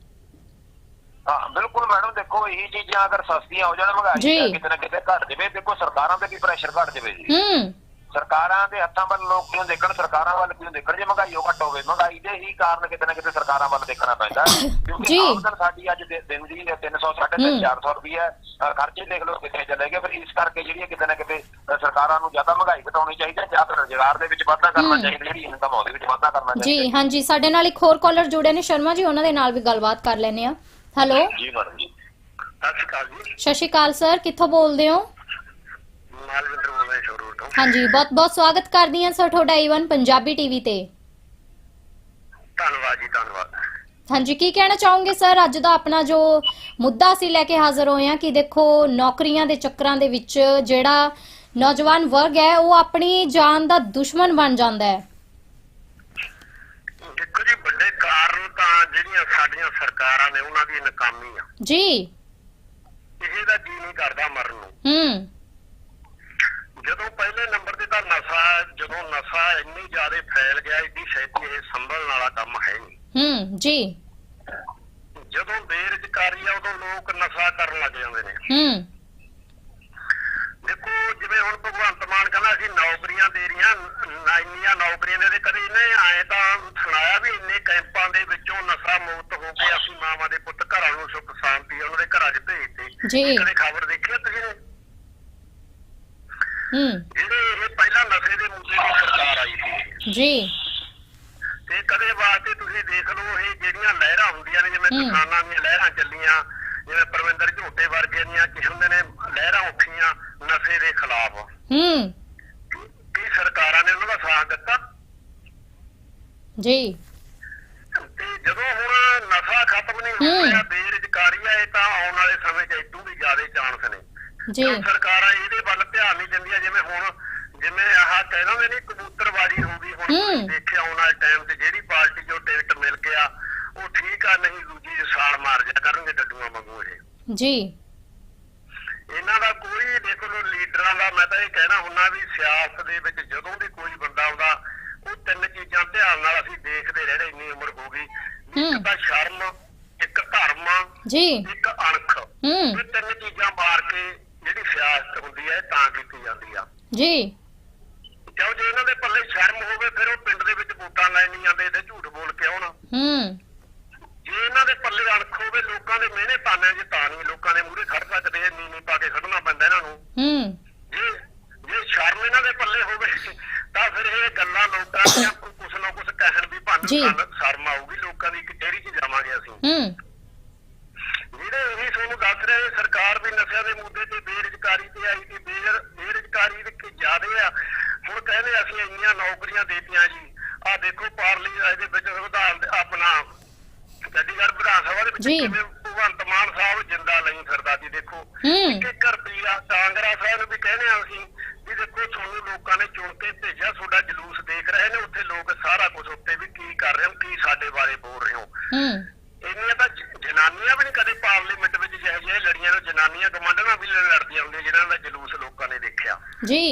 ਹਾਂ ਬਿਲਕੁਲ ਮੈਡਮ ਦੇਖੋ ਇਹੀ ਚੀਜ਼ਾਂ ਅਗਰ ਸਸਤੀਆਂ ਹੋ ਜਾਣ ਮਹਿੰਗਾਈ ਜੀ। ਤਾਂ ਕਿਤੇ ਨਾ ਕਿਤੇ ਘਟ ਜਾਵੇ ਦੇਖੋ ਸਰਕਾਰਾਂ ਤੇ ਵੀ ਪ੍ਰੈਸ਼ਰ ਘਟ ਜਾਵੇ ਜੀ। ਹੂੰ। ਸਰਕਾਰਾਂ ਦੇ ਹੱਥਾਂ ਵੱਲ ਲੋਕ ਕਿਉਂ ਦੇਖਣ? ਸਰਕਾਰਾਂ ਵੱਲ ਕਿਉਂ ਦੇਖਣ? ਜੇ ਮਹਿੰਗਾਈ ਉਹ ਘੱਟ ਹੋਵੇ ਮਹਿੰਗਾਈ ਦੇ ਹੀ ਕਾਰਨ ਕਿਤੇ ਨਾ ਕਿਤੇ ਸਰਕਾਰਾਂ ਵੱਲ ਦੇਖਣਾ ਪੈਂਦਾ। ਕਿਉਂਕਿ ਆਮਦਨ ਸਾਡੀ ਅੱਜ ਦੇ- ਦਿਨ ਦੀ 300 ਹੂੰ। 450 ਰੁਪਏ ਹੈ ਖਰਚੇ ਦੇਖ ਲਓ ਕਿੱਥੇ ਚਲੇ ਗਏ। ਫਿਰ ਇਸ ਕਰਕੇ ਜਿਹੜੀ ਕਿਤੇ ਨਾ ਕਿਤੇ ਸਰਕਾਰਾਂ ਨੂੰ ਜ਼ਿਆਦਾ ਮਹਿੰਗਾਈ ਘਟਾਉਣੀ ਚਾਹੀਦੀ ਹੈ ਜਾਂ ਫਿਰ ਰੁਜ਼ਗਾਰ ਦੇ ਵਿੱਚ ਵਾਧਾ ਕਰਨਾ ਹੂੰ। ਚਾਹੀਦਾ ਜਿਹੜੀ ਇਨਕਮ ਉਹਦੇ ਵਿੱਚ ਵਾਧਾ ਕਰਨਾ ਚਾਹੀਦਾ। ਜੀ ਹਾਂਜੀ ਸਾਡੇ ਨਾਲ ਇੱਕ ਹੋਰ ਕਾਲਰ ਜੁੜੇ ਨੇ ਸ਼ਰਮਾ ਜੀ ਉਹਨਾਂ ਦੇ ਨਾਲ ਵੀ ਗੱਲਬਾਤ ਕਰ ਲੈਨੇ ਆ ਹੈਲੋ ਜੀ ਮੈਡਮ ਜੀ। ਸਤਿ ਸ਼੍ਰੀ ਅਕਾਲ ਜੀ। ਸਤਿ ਸ਼੍ਰੀ ਅਕਾਲ ਸਰ ਕਿੱਥੋਂ ਬੋਲਦੇ ਹੋ? ਮਾਲਵਿੰਦਰ ਬੋਲ ਰਿਹਾ ਸ਼ੋਰੂਮ ਤੋਂ। ਹਾਂਜੀ ਬਹੁਤ ਬਹੁਤ ਸਵਾਗਤ ਕਰਦੀ ਹਾਂ ਸਰ ਤੁਹਾਡਾ ਈਵਨ ਪੰਜਾਬੀ ਟੀਵੀ ਤੇ। ਧੰਨਵਾਦ ਜੀ ਧੰਨਵਾਦ। ਹਾਂਜੀ ਕੀ ਕਹਿਣਾ ਚਾਹੋਗੇ ਸਰ? ਅੱਜ ਦਾ ਆਪਣਾ ਜੋ ਮੁੱਦਾ ਅਸੀਂ ਲੈ ਕੇ ਹਾਜ਼ਰ ਹੋਏ ਹਾਂ ਕਿ ਦੇਖੋ ਨੌਕਰੀਆਂ ਦੇ ਚੱਕਰਾਂ ਦੇ ਵਿੱਚ ਜਿਹੜਾ ਨੌਜਵਾਨ ਵਰਗ ਹੈ ਉਹ ਆਪਣੀ ਜਾਨ ਦਾ ਦੁਸ਼ਮਣ ਬਣ ਜਾਂਦਾ ਹੈ। ਦੇਖੋ ਜੀ ਵੱਡੇ ਕਾਰਨ ਤਾਂ ਜਿਹੜੀਆਂ ਸਾਡੀਆਂ ਸਰਕਾਰਾਂ ਨੇ ਉਹਨਾਂ ਦੀ ਨਾਕਾਮੀ ਆ। ਜੀ। ਕਿਸੇ ਦਾ ਜੀ ਨਹੀਂ ਕਰਦਾ ਮਰਨ ਨੂੰ। ਹੂੰ। ਜਦੋਂ ਪਹਿਲੇ ਨੰਬਰ ਤੇ ਤਾਂ ਨਸ਼ਾ ਜਦੋਂ ਨਸ਼ਾ ਇੰਨੀ ਜ਼ਿਆਦਾ ਫੈਲ ਗਿਆ ਇੱਡੀ ਛੇਤੀ ਇਹ ਸੰਭਲਣ ਵਾਲਾ ਕੰਮ ਹੈ ਨਹੀਂ। ਹੂੰ ਜੀ। ਜਦੋਂ ਬੇਰੁਜ਼ਗਾਰੀ ਆ ਉਦੋਂ ਲੋਕ ਨਸ਼ਾ ਕਰਨ ਲੱਗ ਜਾਂਦੇ ਨੇ। ਹੂੰ। ਦੇਖੋ ਜਿਵੇਂ ਹੁਣ ਭਗਵੰਤ ਮਾਨ ਕਹਿੰਦਾ ਅਸੀਂ ਨੌਕਰੀਆਂ ਦੇ ਰਹੀਆਂ ਨਾ ਇੰਨੀਆਂ ਨੌਕਰੀਆਂ ਦੇ ਕਦੇ ਇਹਨੇ ਆਏ ਤਾਂ ਸੁਣਾਇਆ ਵੀ ਇੰਨੇ ਕੈਂਪਾਂ ਦੇ ਵਿੱਚੋਂ ਨਸ਼ਾ ਮੁਕਤ ਹੋ ਕੇ ਅਸੀਂ ਮਾਵਾਂ ਦੇ ਪੁੱਤ ਘਰਾਂ ਨੂੰ ਸੁੱਖ ਸ਼ਾਂਤੀ ਉਹਨਾਂ ਦੇ ਘਰਾਂ 'ਚ ਭੇਜਤੇ ਜੀ। ਕਦੇ ਖਬਰ ਦੇਖੀ ਤੁਸੀਂ? ਹੂੰ। ਜਿਹੜੇ ਇਹ ਪਹਿਲਾਂ ਨਸ਼ੇ ਦੇ ਮੁੱਦੇ ਦੀ ਸਰਕਾਰ ਆਈ ਸੀ। ਜੀ। ਤੇ ਕਦੇ ਵਾਸਤੇ ਤੁਸੀਂ ਦੇਖ ਲਓ ਇਹ ਜਿਹੜੀਆਂ ਲਹਿਰਾਂ ਹੁੰਦੀਆਂ ਨੇ ਜਿਵੇਂ। ਕਿਸਾਨਾਂ ਦੀਆਂ ਲਹਿਰਾਂ ਚੱਲੀਆਂ ਜਿਵੇਂ ਪਰਵਿੰਦਰ ਝੋਟੇ ਵਰਗੇ ਦੀਆਂ ਕਿਸਮ ਦੇ ਨੇ ਲਹਿਰਾਂ ਉੱਠੀਆਂ ਨਸ਼ੇ ਦੇ ਖਿਲਾਫ। ਹੂੰ। ਕੀ ਸਰਕਾਰਾਂ ਨੇ ਉਹਨਾਂ ਦਾ ਸਾਥ ਦਿੱਤਾ? ਜੀ। ਤੇ ਜਦੋਂ ਹੁਣ ਨਸ਼ਾ ਖਤਮ ਨਹੀਂ ਹੋ ਹੂੰ। ਰਿਹਾ ਬੇਰੁਜ਼ਗਾਰੀ ਆ ਇਹ ਤਾਂ ਆਉਣ ਵਾਲੇ ਸਮੇਂ 'ਚ ਇਦੋਂ ਵੀ ਜ਼ਿਆਦਾ ਚਾਂਸ ਨੇ। ਜੀ ਸਰਕਾਰਾਂ ਇਹਦੇ ਵੱਲ ਧਿਆਨ ਨਹੀਂ ਦਿੰਦੀਆਂ ਜਿਵੇਂ ਹੁਣ ਜਿਵੇਂ ਆਹ ਕਹਿੰਦੇ ਨੇ ਕਬੂਤਰਬਾਜੀ ਹੋ ਗਈ ਹੁਣ ਹੂੰ। ਦੇਖਿਆ ਵਾਲੇ ਟਾਈਮ 'ਤੇ ਜਿਹੜੀ ਪਾਰਟੀ 'ਚੋਂ ਟਿਕਟ ਮਿਲ ਗਿਆ ਉਹ ਠੀਕ ਆ ਨਹੀਂ ਦੂਜੀ ਛਾਲ ਮਾਰ ਜਾ ਕਰਨਗੇ ਡੱਡੂਆਂ ਵਾਂਗੂ ਇਹ। ਜੀ। ਇਹਨਾਂ ਦਾ ਕੋਈ ਦੇਖ ਲਓ ਲੀਡਰਾਂ ਦਾ ਮੈਂ ਤਾਂ ਇਹ ਕਹਿਣਾ ਹੁੰਨਾ ਵੀ ਸਿਆਸਤ ਦੇ ਵਿੱਚ ਜਦੋਂ ਵੀ ਕੋਈ ਬੰਦਾ ਆਉਂਦਾ ਉਹ ਤਿੰਨ ਚੀਜ਼ਾਂ ਧਿਆਨ ਨਾਲ ਅਸੀਂ ਦੇਖਦੇ ਰਹਿਣੇ ਇੰਨੀ ਉਮਰ ਹੋ ਗਈ। ਹੂੰ। ਇੱਕ ਤਾਂ ਸ਼ਰਮ ਇੱਕ ਧਰਮ ਜੀ। ਇੱਕ ਅਣਖ। ਹੂੰ। ਇਹ ਤਿੰਨ ਚੀਜ਼ਾਂ ਮਾਰ ਕੇ ਜਿਹੜੀ ਸਿਆਸਤ ਹੁੰਦੀ ਹੈ ਇਹ ਤਾਂ ਕੀਤੀ ਜਾਂਦੀ ਆ ਜੀ। ਕਿਉਂ ਜੇ ਇਹਨਾਂ ਦੇ ਪੱਲੇ ਸ਼ਰਮ ਹੋਵੇ ਫਿਰ ਉਹ ਪਿੰਡ ਦੇ ਵਿੱਚ ਵੋਟਾਂ ਲੈਣ ਨਹੀਂ ਜਾਂਦੇ ਤੇ ਝੂਠ ਬੋਲ ਕੇ ਆਉਣ। ਹੂੰ। ਜੇ ਇਹਨਾਂ ਦੇ ਪੱਲੇ ਅਣਖ ਹੋਵੇ ਲੋਕਾਂ ਦੇ ਮਿਹਨੇ ਤਾਨੇ ਜੇ ਤਾਂ ਨਹੀਂ ਲੋਕਾਂ ਦੇ ਮੂਹਰੇ ਖੜ ਸਕਦੇ ਨੀ ਨੀ ਪਾ ਕੇ ਖੜਨਾ ਪੈਂਦਾ ਇਹਨਾਂ ਨੂੰ ਹੂੰ ਜੇ ਜੇ ਸ਼ਰਮ ਇਹਨਾਂ ਦੇ ਪੱਲੇ ਹੋਵੇ ਤਾਂ ਫਿਰ ਇਹ ਗੱਲਾਂ ਲੋਕਾਂ ਦੀਆਂ ਕੁਛ ਨਾ ਕੁਛ ਕਹਿਣ ਵੀ ਜੀ। ਭਾਨੂੰ ਸ਼ਰਮ ਆਊਗੀ ਲੋਕਾਂ ਦੀ ਕਚਹਿਰੀ 'ਚ ਜਾਵਾਂਗੇ ਅਸੀਂ ਹੂੰ ਜਿਹੜੇ ਇਹ ਤੁਹਾਨੂੰ ਦੱਸ ਰਹੇ ਸਰਕਾਰ ਵੀ ਨਸ਼ਿਆਂ ਦੇ ਮੁੱਦੇ ਤੇ ਬੇਰੁਜ਼ਗਾਰੀ ਤੇ ਆਈ ਤੇ ਬੇਰ- ਬੇਰੁਜ਼ਗਾਰੀ ਦੇ ਕਿ ਜ਼ਿਆਦੇ ਆ ਹੁਣ ਕਹਿੰਦੇ ਅਸੀਂ ਇੰਨੀਆਂ ਨੌਕਰੀਆਂ ਦੇਤੀਆਂ ਜੀ ਆ ਦੇਖੋ ਪਾਰਲੀ ਇਹਦੇ ਵਿੱਚ ਵਿਧਾਨ ਆਪਣਾ ਚੰਡੀਗੜ੍ਹ ਵਿਧਾਨ ਸਭਾ ਦੇ ਵਿੱਚ ਜੀ। ਕਿਵੇਂ ਭਗਵੰਤ ਮਾਨ ਸਾਹਿਬ ਜਿੰਦਾ ਲਈ ਫਿਰਦਾ ਜੀ ਦੇਖੋ ਹੂੰ। ਇੱਕ ਇੱਕ ਰੁਪਈਆ ਕਾਂਗਰਸ ਸਾਹਿਬ ਨੂੰ ਵੀ ਕਹਿੰਦੇ ਆ ਅਸੀਂ ਵੀ ਦੇਖੋ ਤੁਹਾਨੂੰ ਲੋਕਾਂ ਨੇ ਚੁਣ ਕੇ ਭੇਜਿਆ ਤੁਹਾਡਾ ਜਲੂਸ ਦੇਖ ਰਹੇ ਨੇ ਉੱਥੇ ਲੋਕ ਸਾਰਾ ਕੁਝ ਉੱਤੇ ਵੀ ਕੀ ਕਰ ਰਹੇ ਹੋ ਕੀ ਸਾਡੇ ਬਾਰੇ ਬੋਲ ਰਹੇ ਹੋ ਹੂੰ ਇੰਨੀਆਂ ਤਾਂ ਜ- ਜਨਾਨੀਆਂ ਵੀ ਨਹੀਂ ਕਦੇ ਪਾਰਲੀਮੈਂਟ ਵਿੱਚ ਜਿਹੇ ਜਿਹੇ ਲੜੀਆਂ ਨੇ ਜਨਾਨੀਆਂ ਗਮੰਡਣਾ ਵੀ ਲੜਦੀਆਂ ਹੁੰਦੀਆਂ ਜਿਹਨਾਂ ਦਾ ਜਲੂਸ ਲੋਕਾਂ ਨੇ ਦੇਖਿਆ ਜੀ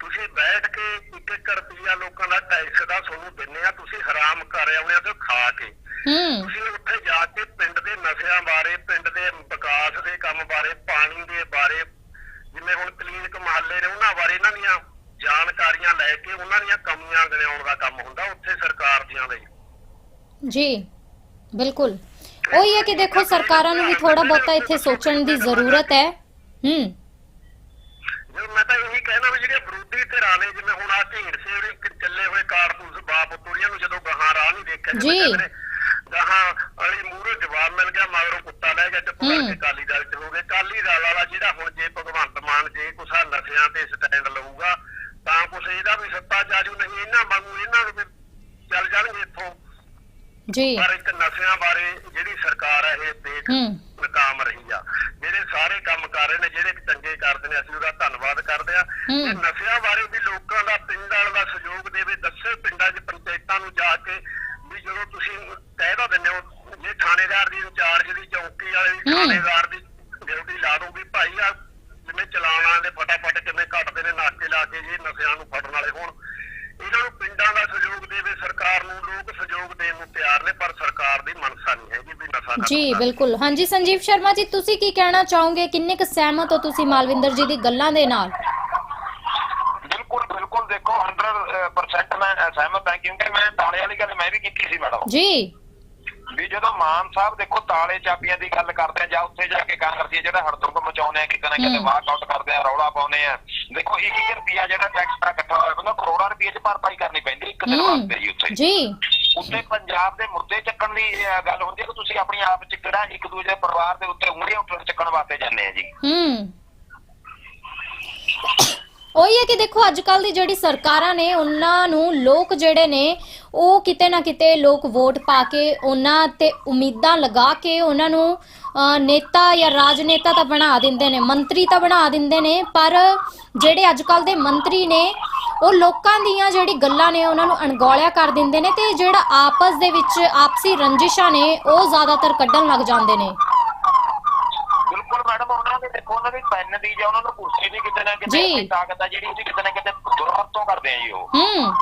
ਤੁਸੀਂ ਬੈਠ ਕੇ ਇੱਕ ਇੱਕ ਰੁਪਈਆ ਲੋਕਾਂ ਦਾ ਟੈਕਸ ਦਾ ਤੁਹਾਨੂੰ ਦਿੰਨੇ ਆ ਤੁਸੀਂ ਹਰਾਮ ਕਰ ਆਉਂਦੇ ਆ ਤੇ ਖਾ ਕੇ ਹੂੰ। ਤੁਸੀਂ ਉੱਥੇ ਜਾ ਕੇ ਪਿੰਡ ਦੇ ਨਸ਼ਿਆਂ ਬਾਰੇ ਪਿੰਡ ਦੇ ਵਿਕਾਸ ਦੇ ਕੰਮ ਬਾਰੇ ਪਾਣੀ ਦੇ ਬਾਰੇ ਜਿਵੇਂ ਹੁਣ ਕਲੀਨਿਕ ਮਹੱਲੇ ਨੇ ਉਹਨਾਂ ਬਾਰੇ ਇਹਨਾਂ ਦੀਆਂ ਜਾਣਕਾਰੀਆਂ ਲੈ ਕੇ ਉਹਨਾਂ ਦੀਆਂ ਕਮੀਆਂ ਗਿਣਾਉਣ ਦਾ ਕੰਮ ਹੁੰਦਾ ਉੱਥੇ ਸਰਕਾਰ ਦੀਆਂ ਦੇ। ਜੀ ਬਿਲਕੁਲ। ਉਹੀ ਹੈ ਕਿ ਦੇਖੋ ਸਰਕਾਰਾਂ ਨੂੰ ਵੀ ਥੋੜਾ ਬਹੁਤਾ ਇੱਥੇ ਸੋਚਣ ਦੀ ਜ਼ਰੂਰਤ ਹੈ। ਹੂੰ ਜੋ ਮੈਂ ਤਾਂ ਇਹੀ ਕਹਿਣਾ ਵੀ ਜਿਹੜੇ ਵਿਰੋਧੀ ਧਿਰਾਂ ਨੇ ਜਿਵੇਂ ਹੁਣ ਆ ਢੀਂਡ ਸੇਵਰੇ ਇੱਕ ਚੱਲੇ ਹੋਏ ਕਾਰਤੂਸ ਬਾਪ ਤੁਰੀਆਂ ਨੂੰ ਜਦੋਂ ਗਾਹਾਂ ਰਾਹ ਨਹੀਂ ਦੇਖਿਆ ਜੀ। ਗਾਹਾਂ ਵਾਲੀ ਮੂਹਰੇ ਜਵਾਬ ਮਿਲ ਗਿਆ ਮਗਰੋਂ ਕੁੱਤਾ ਲੈ ਗਿਆ ਚੁੱਪ ਹੂੰ। ਕਰਕੇ ਕਾਲੀ ਦਲ ਚ ਹੋ ਗਏ ਕਾਲੀ ਦਲ ਵਾਲਾ ਜਿਹੜਾ ਹੁਣ ਜੇ ਭਗਵੰਤ ਮਾਨ ਜੇ ਕੁਛ ਆਹ ਨਸ਼ਿਆਂ ਤੇ ਸਟੈਂਡ ਲਊਗਾ ਤਾਂ ਕੁਛ ਇਹਦਾ ਵੀ ਸੱਤਾ ਚਾਜੂ ਨਹੀਂ ਇਹਨਾਂ ਵਾਂਗੂ ਇਹਨਾਂ ਨੂੰ ਵੀ ਚੱਲ ਜਾਣਗੇ ਇੱਥੋਂ ਜੀ ਪਰ ਇੱਕ ਨਸ਼ਿਆਂ ਬਾਰੇ ਜਿਹੜੀ ਸਰਕਾਰ ਹੈ ਇਹ ਦੇਖ ਨਾਕਾਮ ਰਹੀ ਆ ਜਿਹੜੇ ਸਾਰੇ ਕੰਮ ਕਰ ਰਹੇ ਨੇ ਜਿਹੜੇ ਚੰਗੇ ਕਰਦੇ ਨੇ ਅਸੀਂ ਉਹਦਾ ਧੰਨਵਾਦ ਕਰਦੇ ਆ। ਤੇ ਨਸ਼ਿਆਂ ਬਾਰੇ ਵੀ ਲੋਕਾਂ ਦਾ ਪਿੰਡਾਂ ਦਾ ਸਹਿਯੋਗ ਦੇਵੇ ਦੱਸੇ ਪਿੰਡਾਂ 'ਚ ਪੰਚਾਇਤਾਂ ਨੂੰ ਜਾ ਕੇ ਵੀ ਜਦੋਂ ਤੁਸੀਂ ਕਹਿ ਦੋ ਦਿੰਦੇ ਹੋ ਜੇ ਥਾਣੇਦਾਰ ਦੀ ਇੰਚਾਰਜ ਦੀ ਚੌਕੀ ਵਾਲੇ ਦੀ। ਥਾਣੇਦਾਰ ਦੀ ਡਿਊਟੀ ਲਾ ਦੋ ਵੀ ਭਾਈ ਆ ਜਿਵੇਂ ਚਲਾਉਣਾ ਦੇ ਫਟਾਫਟ ਕਿਵੇਂ ਘਟਦੇ ਨੇ ਨਾਕੇ ਲਾ ਕੇ ਜੇ ਨਸ਼ਿਆਂ ਨੂੰ ਫੜਨ ਵਾਲੇ ਹੋਣ ਇਹਨਾਂ ਨੂੰ ਪਿੰਡਾਂ ਦਾ ਸਹਿਯੋਗ ਦੇਵੇ ਸਰਕਾਰ ਨੂੰ ਲੋਕ ਸਹਿਯੋਗ ਦੇਣ ਨੂੰ ਤਿਆਰ ਨੇ ਪਰ ਸਰਕਾਰ ਦੀ ਮਨਸਾ ਨਹੀਂ ਹੈਗੀ ਵੀ ਨਸ਼ਾ ਜੀ ਬਿਲਕੁਲ। ਹਾਂਜੀ ਸੰਜੀਵ ਸ਼ਰਮਾ ਜੀ ਤੁਸੀਂ ਕੀ ਕਹਿਣਾ ਚਾਹੋਗੇ? ਕਿੰਨੇ ਕੁ ਸਹਿਮਤ ਹੋ ਤੁਸੀਂ ਮਾਲਵਿੰਦਰ ਜੀ ਦੀ ਗੱਲਾਂ ਦੇ ਨਾਲ? ਬਿਲਕੁਲ ਬਿਲਕੁਲ ਦੇਖੋ 100% ਮੈਂ ਸਹਿਮਤ ਹਾਂ ਕਿਉਂਕਿ ਮੈਂ ਤਾਲੇ ਵਾਲੀ ਗੱਲ ਮੈਂ ਵੀ ਕੀਤੀ ਸੀ ਮੈਡਮ। ਜੀ। ਵੀ ਜਦੋਂ ਮਾਨ ਸਾਹਿਬ ਦੇਖੋ ਤਾਲੇ ਚਾਬੀਆਂ ਦੀ ਗੱਲ ਕਰਦੇ ਆ ਜਾਂ ਉੱਥੇ ਜਾ ਕੇ ਕਾਂਗਰਸੀ ਜਿਹੜਾ ਹੜਦੁੰਗ ਮਚਾਉਂਦੇ ਆ ਕਿਤੇ ਨਾ ਕਿਤੇ। ਵਾਕਆਊਟ ਕਰਦੇ ਆ ਰੌਲਾ ਪਾਉਂਦੇ ਆ। ਦੇਖੋ ਇੱਕ ਇੱਕ ਰੁਪਿਆ ਜਿਹੜਾ ਟੈਕਸ ਦਾ ਇਕੱਠਾ ਹੋਇਆ ਹੁੰਦਾ ਕਰੋੜਾਂ ਰੁਪਏ ਚ ਭਰਪਾਈ ਕਰਨੀ ਪੈਂਦੀ ਇੱਕ ਦਿਨ ਵਾਸਤੇ ਜੀ ਉੱਥੇ। ਜੀ। ਉੱਤੇ ਪੰਜਾਬ ਦੇ ਮੁੱਦੇ ਚੱਕਣ ਦੀ ਗੱਲ ਹੁੰਦੀ ਹੈ ਕਿ ਤੁਸੀਂ ਆਪਣੀ ਆਪ ਚ ਕਿਹੜਾ ਇੱਕ ਦੂਜੇ ਪਰਿਵਾਰ ਦੇ ਉੱਤੇ ਉਂਗਲੀਆਂ ਉੱਠਣ ਚੱਕਣ ਵਾਸਤੇ ਜਾਂਦੇ ਆ ਜੀ। ਹੂੰ। ਉਹੀ ਹੈ ਕਿ ਦੇਖੋ ਅੱਜ ਕੱਲ ਦੀ ਜਿਹੜੀ ਸਰਕਾਰਾਂ ਨੇ, ਉਹਨਾਂ ਨੂੰ ਲੋਕ ਜਿਹੜੇ ਨੇ, ਉਹ ਕਿਤੇ ਨਾ ਕਿਤੇ ਲੋਕ ਵੋਟ ਪਾ ਕੇ ਉਹਨਾਂ ਤੇ ਉਮੀਦਾਂ ਲਗਾ ਕੇ ਉਹਨਾਂ ਨੂੰ ਨੇਤਾ ਜਾਂ ਰਾਜਨੇਤਾ ਤਾਂ ਬਣਾ ਦਿੰਦੇ ਨੇ, ਮੰਤਰੀ ਤਾਂ ਬਣਾ ਦਿੰਦੇ ਨੇ, ਪਰ ਜਿਹੜੇ ਅੱਜ ਕੱਲ ਦੇ ਮੰਤਰੀ ਨੇ, ਉਹ ਲੋਕਾਂ ਦੀਆਂ ਜਿਹੜੀ ਗੱਲਾਂ ਨੇ, ਉਹਨਾਂ ਨੂੰ ਅਣਗੌਲਿਆ ਕਰ ਦਿੰਦੇ ਨੇ ਤੇ ਜਿਹੜਾ ਆਪਸ ਦੇ ਵਿੱਚ ਆਪਸੀ ਰੰਜਿਸ਼ਾਂ ਨੇ, ਉਹ ਜ਼ਿਆਦਾਤਰ ਕੱਢਣ ਲੱਗ ਜਾਂਦੇ ਨੇ। ਬਿਲਕੁਲ ਮੈਡਮ ਉਹਨਾਂ ਦੇ ਦੇਖੋ ਉਹਨਾਂ ਦੀ ਪੈਨ ਦੀ ਜਾਂ ਉਹਨਾਂ ਨੂੰ ਕੁਰਸੀ ਦੀ ਕਿਤੇ ਨਾ ਕਿਤੇ ਜੀ। ਆਪਣੀ ਤਾਕਤ ਆ ਜਿਹੜੀ ਉਹਦੀ ਕਿਤੇ ਨਾ ਕਿਤੇ ਦੁਰਵਰਤੋਂ ਕਰਦੇ ਆ ਜੀ ਉਹ ਹੂੰ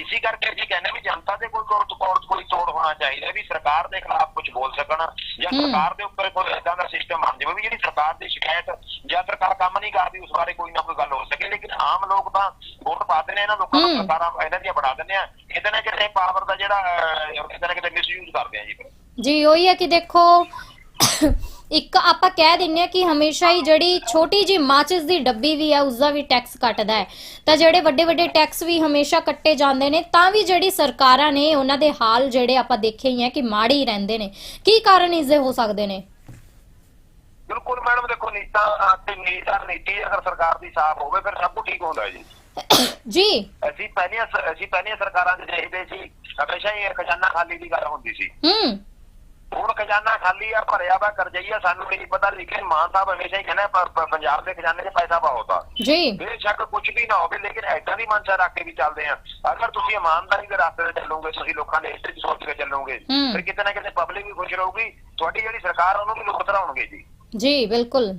ਇਸੇ ਕਰਕੇ ਜੀ ਕਹਿੰਦੇ ਵੀ ਜਨਤਾ ਦੇ ਕੋਈ ਕੋਲ ਕੋਲ ਕੋਈ ਤੋੜ ਹੋਣਾ ਚਾਹੀਦਾ ਵੀ ਸਰਕਾਰ ਦੇ ਖਿਲਾਫ ਕੁਝ ਬੋਲ ਸਕਣ ਜਾਂ। ਸਰਕਾਰ ਦੇ ਉੱਪਰ ਕੋਈ ਏਦਾਂ ਦਾ ਸਿਸਟਮ ਬਣ ਜਾਵੇ ਵੀ ਜਿਹੜੀ ਸਰਕਾਰ ਦੀ ਸ਼ਿਕਾਇਤ ਜਾਂ ਸਰਕਾਰ ਕੰਮ ਨਹੀਂ ਕਰਦੀ ਉਸ ਬਾਰੇ ਕੋਈ ਨਾ ਕੋਈ ਗੱਲ ਹੋ ਸਕੇ ਲੇਕਿਨ ਆਮ ਲੋਕ ਤਾਂ ਵੋਟ ਪਾਦੇ ਨੇ ਇਹਨਾਂ ਲੋਕਾਂ ਨੂੰ। ਸਰਕਾਰਾਂ ਇਹਨਾਂ ਦੀਆਂ ਬਣਾ ਦਿੰਦੇ ਆ ਇਹਦੇ ਨਾਲ ਕਿਤੇ ਪਾਵਰ ਦਾ ਜਿਹੜਾ ਅਹ, ਕਿਤੇ ਨਾ ਕਿਤੇ ਮਿਸਯੂਜ਼ ਕਰਦੇ ਆ ਜੀ ਫਿਰ। ਜੀ ਉਹੀ ਹੈ ਕਿ ਦੇਖੋ ਇੱਕ ਆਪਾਂ ਕਹਿ ਦਿੰਨੇ ਆ ਕਿ ਹਮੇਸ਼ਾ ਹੀ ਜਿਹੜੀ ਛੋਟੀ ਜੀ ਮਾਚਿਸ ਦੀ ਡੱਬੀ ਵੀ ਆ ਉਸ ਦਾ ਵੀ ਟੈਕਸ ਕੱਟਦਾ ਹੈ। ਤਾਂ ਜਿਹੜੇ ਵੱਡੇ ਵੱਡੇ ਟੈਕਸ ਵੀ ਹਮੇਸ਼ਾ ਕੱਟੇ ਜਾਂਦੇ ਨੇ ਤਾਂ ਵੀ ਜਿਹੜੀ ਸਰਕਾਰਾਂ ਨੇ ਉਹਨਾਂ ਦੇ ਹਾਲ ਜਿਹੜੇ ਆਪਾਂ ਦੇਖੇ ਹੀ ਆ ਕਿ ਮਾੜੇ ਹੀ ਰਹਿੰਦੇ ਨੇ। ਕੀ ਕਾਰਨ ਇਸ ਦੇ ਹੋ ਸਕਦੇ ਨੇ? ਬਿਲਕੁਲ ਮੈਡਮ ਦੇਖੋ ਨੀਤਾਂ ਤੇ ਨੀਤਾਂ ਨੀਤੀ ਅਗਰ ਸਰਕਾਰ ਦੀ ਸਾਫ਼ ਹੋਵੇ ਫਿਰ ਸਭ ਕੁਝ ਠੀਕ ਹੁੰਦਾ ਹੈ ਜੀ। ਜੀ। ਅਸੀਂ ਪਹਿਲੀਆਂ ਅਸੀਂ ਪਹਿਲੀਆਂ ਸਰਕਾਰਾਂ 'ਚ ਦੇਖਦੇ ਸੀ ਹਮੇਸ਼ਾ ਹੀ ਖਜ਼ਾਨਾ ਖਾਲੀ ਦੀ ਗੱਲ ਹੁੰਦੀ ਸੀ। ਹੂੰ। ਹੁਣ ਖਜ਼ਾਨਾ ਖਾਲੀ ਆ ਭਰਿਆ ਵਾ ਕਰਜਈਆ ਸਾਨੂੰ ਨਹੀਂ ਪਤਾ ਲੇਕਿਨ ਮਾਨ ਸਾਹਿਬ ਹਮੇਸ਼ਾ ਹੀ ਕਹਿੰਦੇ ਪੰਜਾਬ ਦੇ ਖਜ਼ਾਨੇ 'ਚ ਪੈਸਾ ਬਹੁਤ ਆ। ਜੀ। ਬੇਸ਼ੱਕ ਕੁਝ ਵੀ ਨਾ ਹੋਵੇ ਲੇਕਿਨ ਐਦਾਂ ਦੀ ਮਨਸ਼ਾ ਰੱਖ ਕੇ ਵੀ ਚੱਲਦੇ ਆ। ਅਗਰ ਤੁਸੀਂ ਇਮਾਨਦਾਰੀ ਦੇ ਰਸਤੇ ਤੇ ਚੱਲੋਗੇ ਤੁਸੀਂ ਲੋਕਾਂ ਦੇ ਹਿੱਤ 'ਚ ਸੋਚ ਕੇ ਚੱਲੋਗੇ। ਫਿਰ ਕਿਤੇ ਨਾ ਕਿਤੇ ਪਬਲਿਕ ਵੀ ਖੁਸ਼ ਰਹੂਗੀ ਤੁਹਾਡੀ ਜਿਹੜੀ ਸਰਕਾਰ ਉਹਨੂੰ ਵੀ ਲੋਕ ਧਰਾਉਣਗੇ ਜੀ। ਜੀ ਬਿਲਕੁਲ।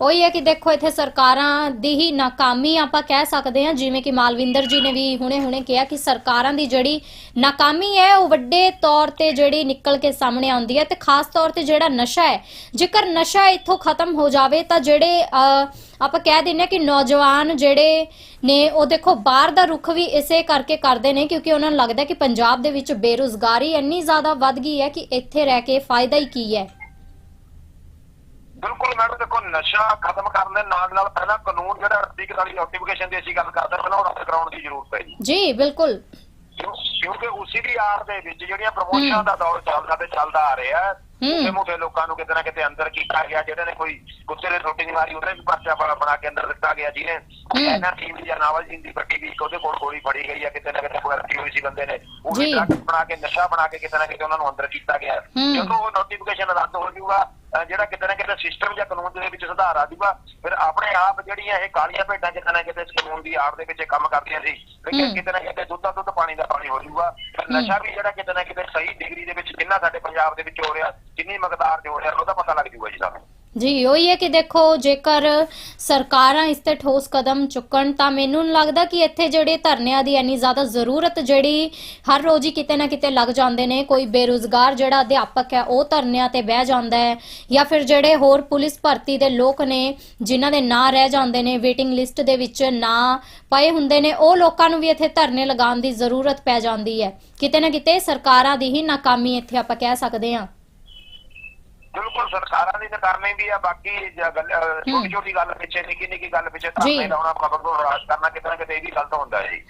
ਉਹੀ ਹੈ ਕਿ ਦੇਖੋ ਇੱਥੇ ਸਰਕਾਰਾਂ ਦੀ ਹੀ ਨਾਕਾਮੀ ਆਪਾਂ ਕਹਿ ਸਕਦੇ ਹਾਂ, ਜਿਵੇਂ ਕਿ ਮਾਲਵਿੰਦਰ ਜੀ ਨੇ ਵੀ ਹੁਣੇ-ਹੁਣੇ ਕਿਹਾ ਕਿ ਸਰਕਾਰਾਂ ਦੀ ਜਿਹੜੀ ਨਾਕਾਮੀ ਹੈ, ਉਹ ਵੱਡੇ ਤੌਰ ਤੇ ਜਿਹੜੀ ਨਿਕਲ ਕੇ ਸਾਹਮਣੇ ਆਉਂਦੀ ਹੈ ਤੇ ਖਾਸ ਤੌਰ ਤੇ ਜਿਹੜਾ ਨਸ਼ਾ ਹੈ, ਜੇਕਰ ਨਸ਼ਾ ਇੱਥੋਂ ਖਤਮ ਹੋ ਜਾਵੇ ਤਾਂ ਜਿਹੜੇ ਆਪਾਂ ਕਹਿ ਦਿੰਦੇ ਹਾਂ ਕਿ ਨੌਜਵਾਨ ਜਿਹੜੇ ਨੇ, ਉਹ ਦੇਖੋ ਬਾਹਰ ਦਾ ਰੁਖ ਵੀ ਇਸੇ ਕਰਕੇ ਕਰਦੇ ਨੇ ਕਿਉਂਕਿ ਉਹਨਾਂ ਨੂੰ ਲੱਗਦਾ ਕਿ ਪੰਜਾਬ ਦੇ ਵਿੱਚ ਬੇਰੁਜ਼ਗਾਰੀ ਇੰਨੀ ਜ਼ਿਆਦਾ ਵੱਧ ਗਈ ਹੈ ਕਿ ਇੱਥੇ ਰਹਿ ਕੇ ਫਾਇਦਾ ਹੀ ਕੀ ਹੈ। ਬਿਲਕੁਲ ਮੈਡਮ ਦੇਖੋ ਨਸ਼ਾ ਖਤਮ ਕਰਨ ਦੇ ਨਾਲ ਨਾਲ ਪਹਿਲਾਂ ਕਾਨੂੰਨ ਜਿਹੜਾ ਅਰਥਿਕ ਵਾਲੀ ਨੋਟੀਫਿਕੇਸ਼ਨ ਦੀ ਅਸੀਂ ਗੱਲ ਕਰਦੇ ਪਹਿਲਾਂ ਉਹ ਰੱਦ ਕਰਾਉਣ ਦੀ ਜ਼ਰੂਰਤ ਹੈ ਜੀ। ਜੀ ਬਿਲਕੁਲ। ਕਿਉਂ- ਕਿਉਂਕਿ ਉਸੇ ਦੀ ਆੜ ਦੇ ਵਿੱਚ ਜਿਹੜੀਆਂ ਪ੍ਰਮੋਸ਼ਨਾਂ ਦਾ ਦੌਰ ਚੱਲਦਾ ਤੇ ਚੱਲਦਾ ਆ ਰਿਹਾ ਹੂੰ। ਤੇ ਮੋਟੇ ਲੋਕਾਂ ਨੂੰ ਕਿਤੇ ਨਾ ਕਿਤੇ ਅੰਦਰ ਕੀਤਾ ਗਿਆ ਜਿਹੜੇ ਨੇ ਕੋਈ ਕੁੱਤੇ ਦੇ ਰੋਟੀ ਨਹੀਂ ਮਾਰੀ ਉਹਦੇ ਵੀ ਪਰਚਾ ਬਣਾ ਬਣਾ ਕੇ ਅੰਦਰ ਦਿੱਤਾ ਗਿਆ ਜਿਹਨੇ। ਇਹਨਾਂ ਟੀਮ ਜਾਂ ਨਾਵਲ ਜੀ ਦੀ ਪੱਟੀ ਵੀ ਉਹਦੇ ਕੋਲ ਗੋਲੀ ਫੜੀ ਗਈ ਆ ਕਿਤੇ ਨਾ ਕਿਤੇ ਕੋਈ ਰੱਖੀ ਹੋਈ ਸੀ ਬੰਦੇ ਨੇ। ਉਹ ਜੀ। ਵੀ ਡਰੱਗ ਬਣਾ ਕੇ ਨਸ਼ਾ ਬਣਾ ਕੇ ਕਿਤੇ ਨਾ ਕਿਤੇ ਉਹਨਾਂ ਨੂੰ ਅੰਦਰ ਕੀਤਾ ਗਿਆ। ਜਦੋਂ ਉਹ ਨੋਟੀਫਿਕੇਸ਼ਨ ਰੱਦ ਹੋ ਅਹ ਜਿਹੜਾ ਕਿਤੇ ਨਾ ਕਿਤੇ ਸਿਸਟਮ ਜਾਂ ਕਾਨੂੰਨ ਦੇ ਵਿੱਚ ਸੁਧਾਰ ਆ ਜਾਊਗਾ ਫਿਰ ਆਪਣੇ ਆਪ ਜਿਹੜੀਆਂ ਇਹ ਕਾਲੀਆਂ ਭੇਡਾਂ ਕਿਤੇ ਨਾ ਕਿਤੇ ਕਾਨੂੰਨ ਦੀ ਆੜ ਦੇ ਵਿੱਚ ਕੰਮ ਕਰਦੀਆਂ ਸੀ। ਲੇਕਿਨ। ਕਿਤੇ ਨਾ ਕਿਤੇ ਦੁੱਧ ਦਾ ਦੁੱਧ ਪਾਣੀ ਦਾ ਪਾਣੀ ਹੋ ਫਿਰ ਨਸ਼ਾ ਵੀ ਜਿਹੜਾ ਕਿਤੇ ਨਾ ਕਿਤੇ ਸਹੀ ਡਿਗਰੀ ਦੇ ਵਿੱਚ ਜਿੰਨਾ ਸਾਡੇ ਪੰਜਾਬ ਦੇ ਵਿੱਚ ਹੋ ਰਿਹਾ ਜਿੰਨੀ ਮਕਦਾਰ 'ਚ ਹੋ ਰਿਹਾ ਉਹਦਾ ਪਤਾ ਲੱਗ ਜਾਊਗਾ ਜੀ ਸਾਨੂੰ। ਜੀ, ਉਹੀ ਹੈ ਕਿ ਦੇਖੋ, ਜੇਕਰ ਸਰਕਾਰਾਂ ਇਸ ਤੇ ਠੋਸ ਕਦਮ ਚੁੱਕਣ, ਤਾਂ ਮੈਨੂੰ ਨਹੀਂ ਲੱਗਦਾ ਕਿ ਇੱਥੇ ਜਿਹੜੇ ਧਰਨਿਆਂ ਦੀ ਇੰਨੀ ਜ਼ਿਆਦਾ ਜ਼ਰੂਰਤ ਜਿਹੜੀ ਹਰ ਰੋਜ਼ ਹੀ ਕਿਤੇ ਨਾ ਕਿਤੇ ਲੱਗ ਜਾਂਦੇ ਨੇ, ਕੋਈ ਬੇਰੁਜ਼ਗਾਰ ਜਿਹੜਾ ਅਧਿਆਪਕ ਹੈ, ਉਹ ਧਰਨਿਆਂ ਤੇ ਬਹਿ ਜਾਂਦਾ ਹੈ, ਜਾਂ ਫਿਰ ਜਿਹੜੇ ਹੋਰ ਪੁਲਿਸ ਭਰਤੀ ਦੇ ਲੋਕ ਨੇ, ਜਿਨ੍ਹਾਂ ਦੇ ਨਾਂ ਰਹਿ ਜਾਂਦੇ ਨੇ ਵੇਟਿੰਗ ਲਿਸਟ ਦੇ ਵਿੱਚ ਨਾਂ ਪਏ ਹੁੰਦੇ ਨੇ, ਉਹ ਲੋਕਾਂ ਨੂੰ ਵੀ ਇੱਥੇ ਧਰਨੇ ਲਗਾਉਣ ਦੀ ਜ਼ਰੂਰਤ ਪੈ ਜਾਂਦੀ ਹੈ। ਕਿਤੇ ਨਾ ਕਿਤੇ ਸਰਕਾਰਾਂ ਦੀ ਹੀ ਨਾਕਾਮੀ ਇੱਥੇ ਆਪਾਂ ਕਹਿ ਸਕਦੇ ਹਾਂ। ਬਿਲਕੁਲ ਸਰਕਾਰਾਂ ਦੀ ਤਾਂ ਕਰਨੀ ਵੀ ਆ ਬਾਕੀ ਛੋਟੀ ਛੋਟੀ ਗੱਲ ਪਿੱਛੇ ਨਿੱਕੀ ਨਿੱਕੀ ਗੱਲ ਪਿੱਛੇ। ਧਰਨੇ ਲਾਉਣਾ ਖਬਰ ਨੂੰ ਰਾਜ ਕਰਨਾ ਕਿਤੇ ਨਾ ਕਿਤੇ ਇਹ ਵੀ ਗਲਤ ਹੁੰਦਾ ਹੈ ਜੀ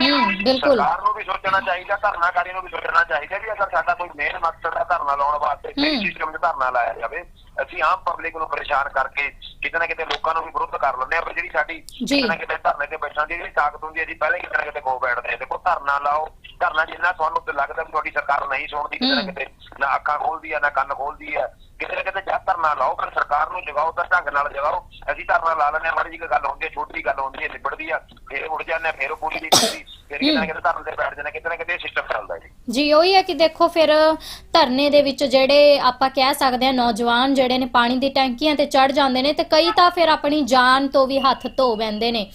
ਬਿਲਕੁਲ ਸਰਕਾਰ ਨੂੰ ਵੀ ਸੋਚਣਾ ਚਾਹੀਦਾ ਧਰਨਾਕਾਰੀ ਨੂੰ ਵੀ ਸੋਚਣਾ ਚਾਹੀਦਾ ਵੀ ਅਗਰ ਸਾਡਾ ਕੋਈ ਮੇਨ ਮਕਸਦ ਹੈ ਧਰਨਾ ਲਾਉਣ ਵਾਸਤੇ ਸਹੀ ਹੂੰ। ਸਿਸਟਮ 'ਚ ਧਰਨਾ ਲਾਇਆ ਜਾਵੇ ਅਸੀਂ ਆਮ ਪਬਲਿਕ ਨੂੰ ਪਰੇਸ਼ਾਨ ਕਰਕੇ ਕਿਤੇ ਨਾ ਕਿਤੇ ਲੋਕਾਂ ਨੂੰ ਵੀ ਵਿਰੁੱਧ ਕਰ ਲੈਂਦੇ ਆ ਪਰ ਜਿਹੜੀ ਸਾਡੀ ਜੀ। ਕਿਤੇ ਨਾ ਕਿਤੇ ਧਰਨੇ ਤੇ ਬੈਠਣ ਦੀ ਜਿਹੜੀ ਤਾਕਤ ਹੁੰਦੀ ਹੈ ਜੀ ਪਹਿਲੇ ਕਿਤੇ ਨਾ ਕਿਤੇ ਖੋ ਬੈਠਦੇ ਆ ਦੇਖੋ ਧਰਨਾ ਲਾਓ ਧਰਨਾ ਜਿੰਨਾ ਤੁਹਾਨੂੰ ਤੇ ਲੱਗਦਾ ਵੀ ਤੁਹਾਡੀ ਸਰਕਾਰ ਨਹੀਂ ਸੁਣਦੀ ਕਿਤੇ ਨਾ। ਕਿਤੇ ਨਾ ਅੱਖਾਂ ਖੋਲਦੀ ਹੈ ਨਾ ਕੰਨ ਖੋਲਦੀ ਹੈ ਕਿਤੇ ਨਾ ਕਿਤੇ ਜਦ ਧਰਨਾ ਲਾਓ ਪਰ ਸਰਕਾਰ ਨੂੰ ਜਗਾਓ ਤਾਂ ਢੰਗ ਨਾਲ ਜਗਾਓ ਅਸੀਂ ਧਰਨਾ ਲਾ ਲੈਂਦੇ ਹਾਂ ਮਾੜੀ ਜਿਹੀ ਗੱਲ ਹੁੰਦੀ ਹੈ ਛੋਟੀ ਗੱਲ ਹੁੰਦੀ ਹੈ ਨਿਬੜਦੀ ਆ ਫਿਰ ਉੱਡ ਜਾਂਦੇ ਆ ਫਿਰ ਉਹ ਪੂਰੀ ਨਹੀਂ ਹੁੰਦੀ ਫਿਰ ਕਿਤੇ ਨਾ। ਕਿਤੇ ਧਰਨੇ ਤੇ ਬੈਠ ਜਾਂਦੇ ਕਿਤੇ ਨਾ ਕਿਤੇ ਸਿਸਟਮ ਚੱਲਦਾ ਜੀ ਜੀ ਉਹੀ ਹੈ ਕਿ ਦੇਖੋ ਫਿਰ ਧਰਨੇ ਦੇ ਵਿੱਚ ਜਿਹੜੇ ਆਪਾਂ ਕਹਿ ਸਕਦੇ ਹਾਂ ਨੌਜਵਾਨ ਜਿਹੜੇ ਨੇ ਪਾਣੀ ਦੀ ਟੈਂਕੀਆਂ ਤੇ ਚੜ ਜਾਂਦੇ ਨੇ ਤੇ ਕਈ ਤਾਂ ਫਿਰ ਆਪਣੀ ਜਾਨ ਤੋਂ ਵੀ ਹੱਥ ਧੋ ਬੈਂਦੇ ਨੇ।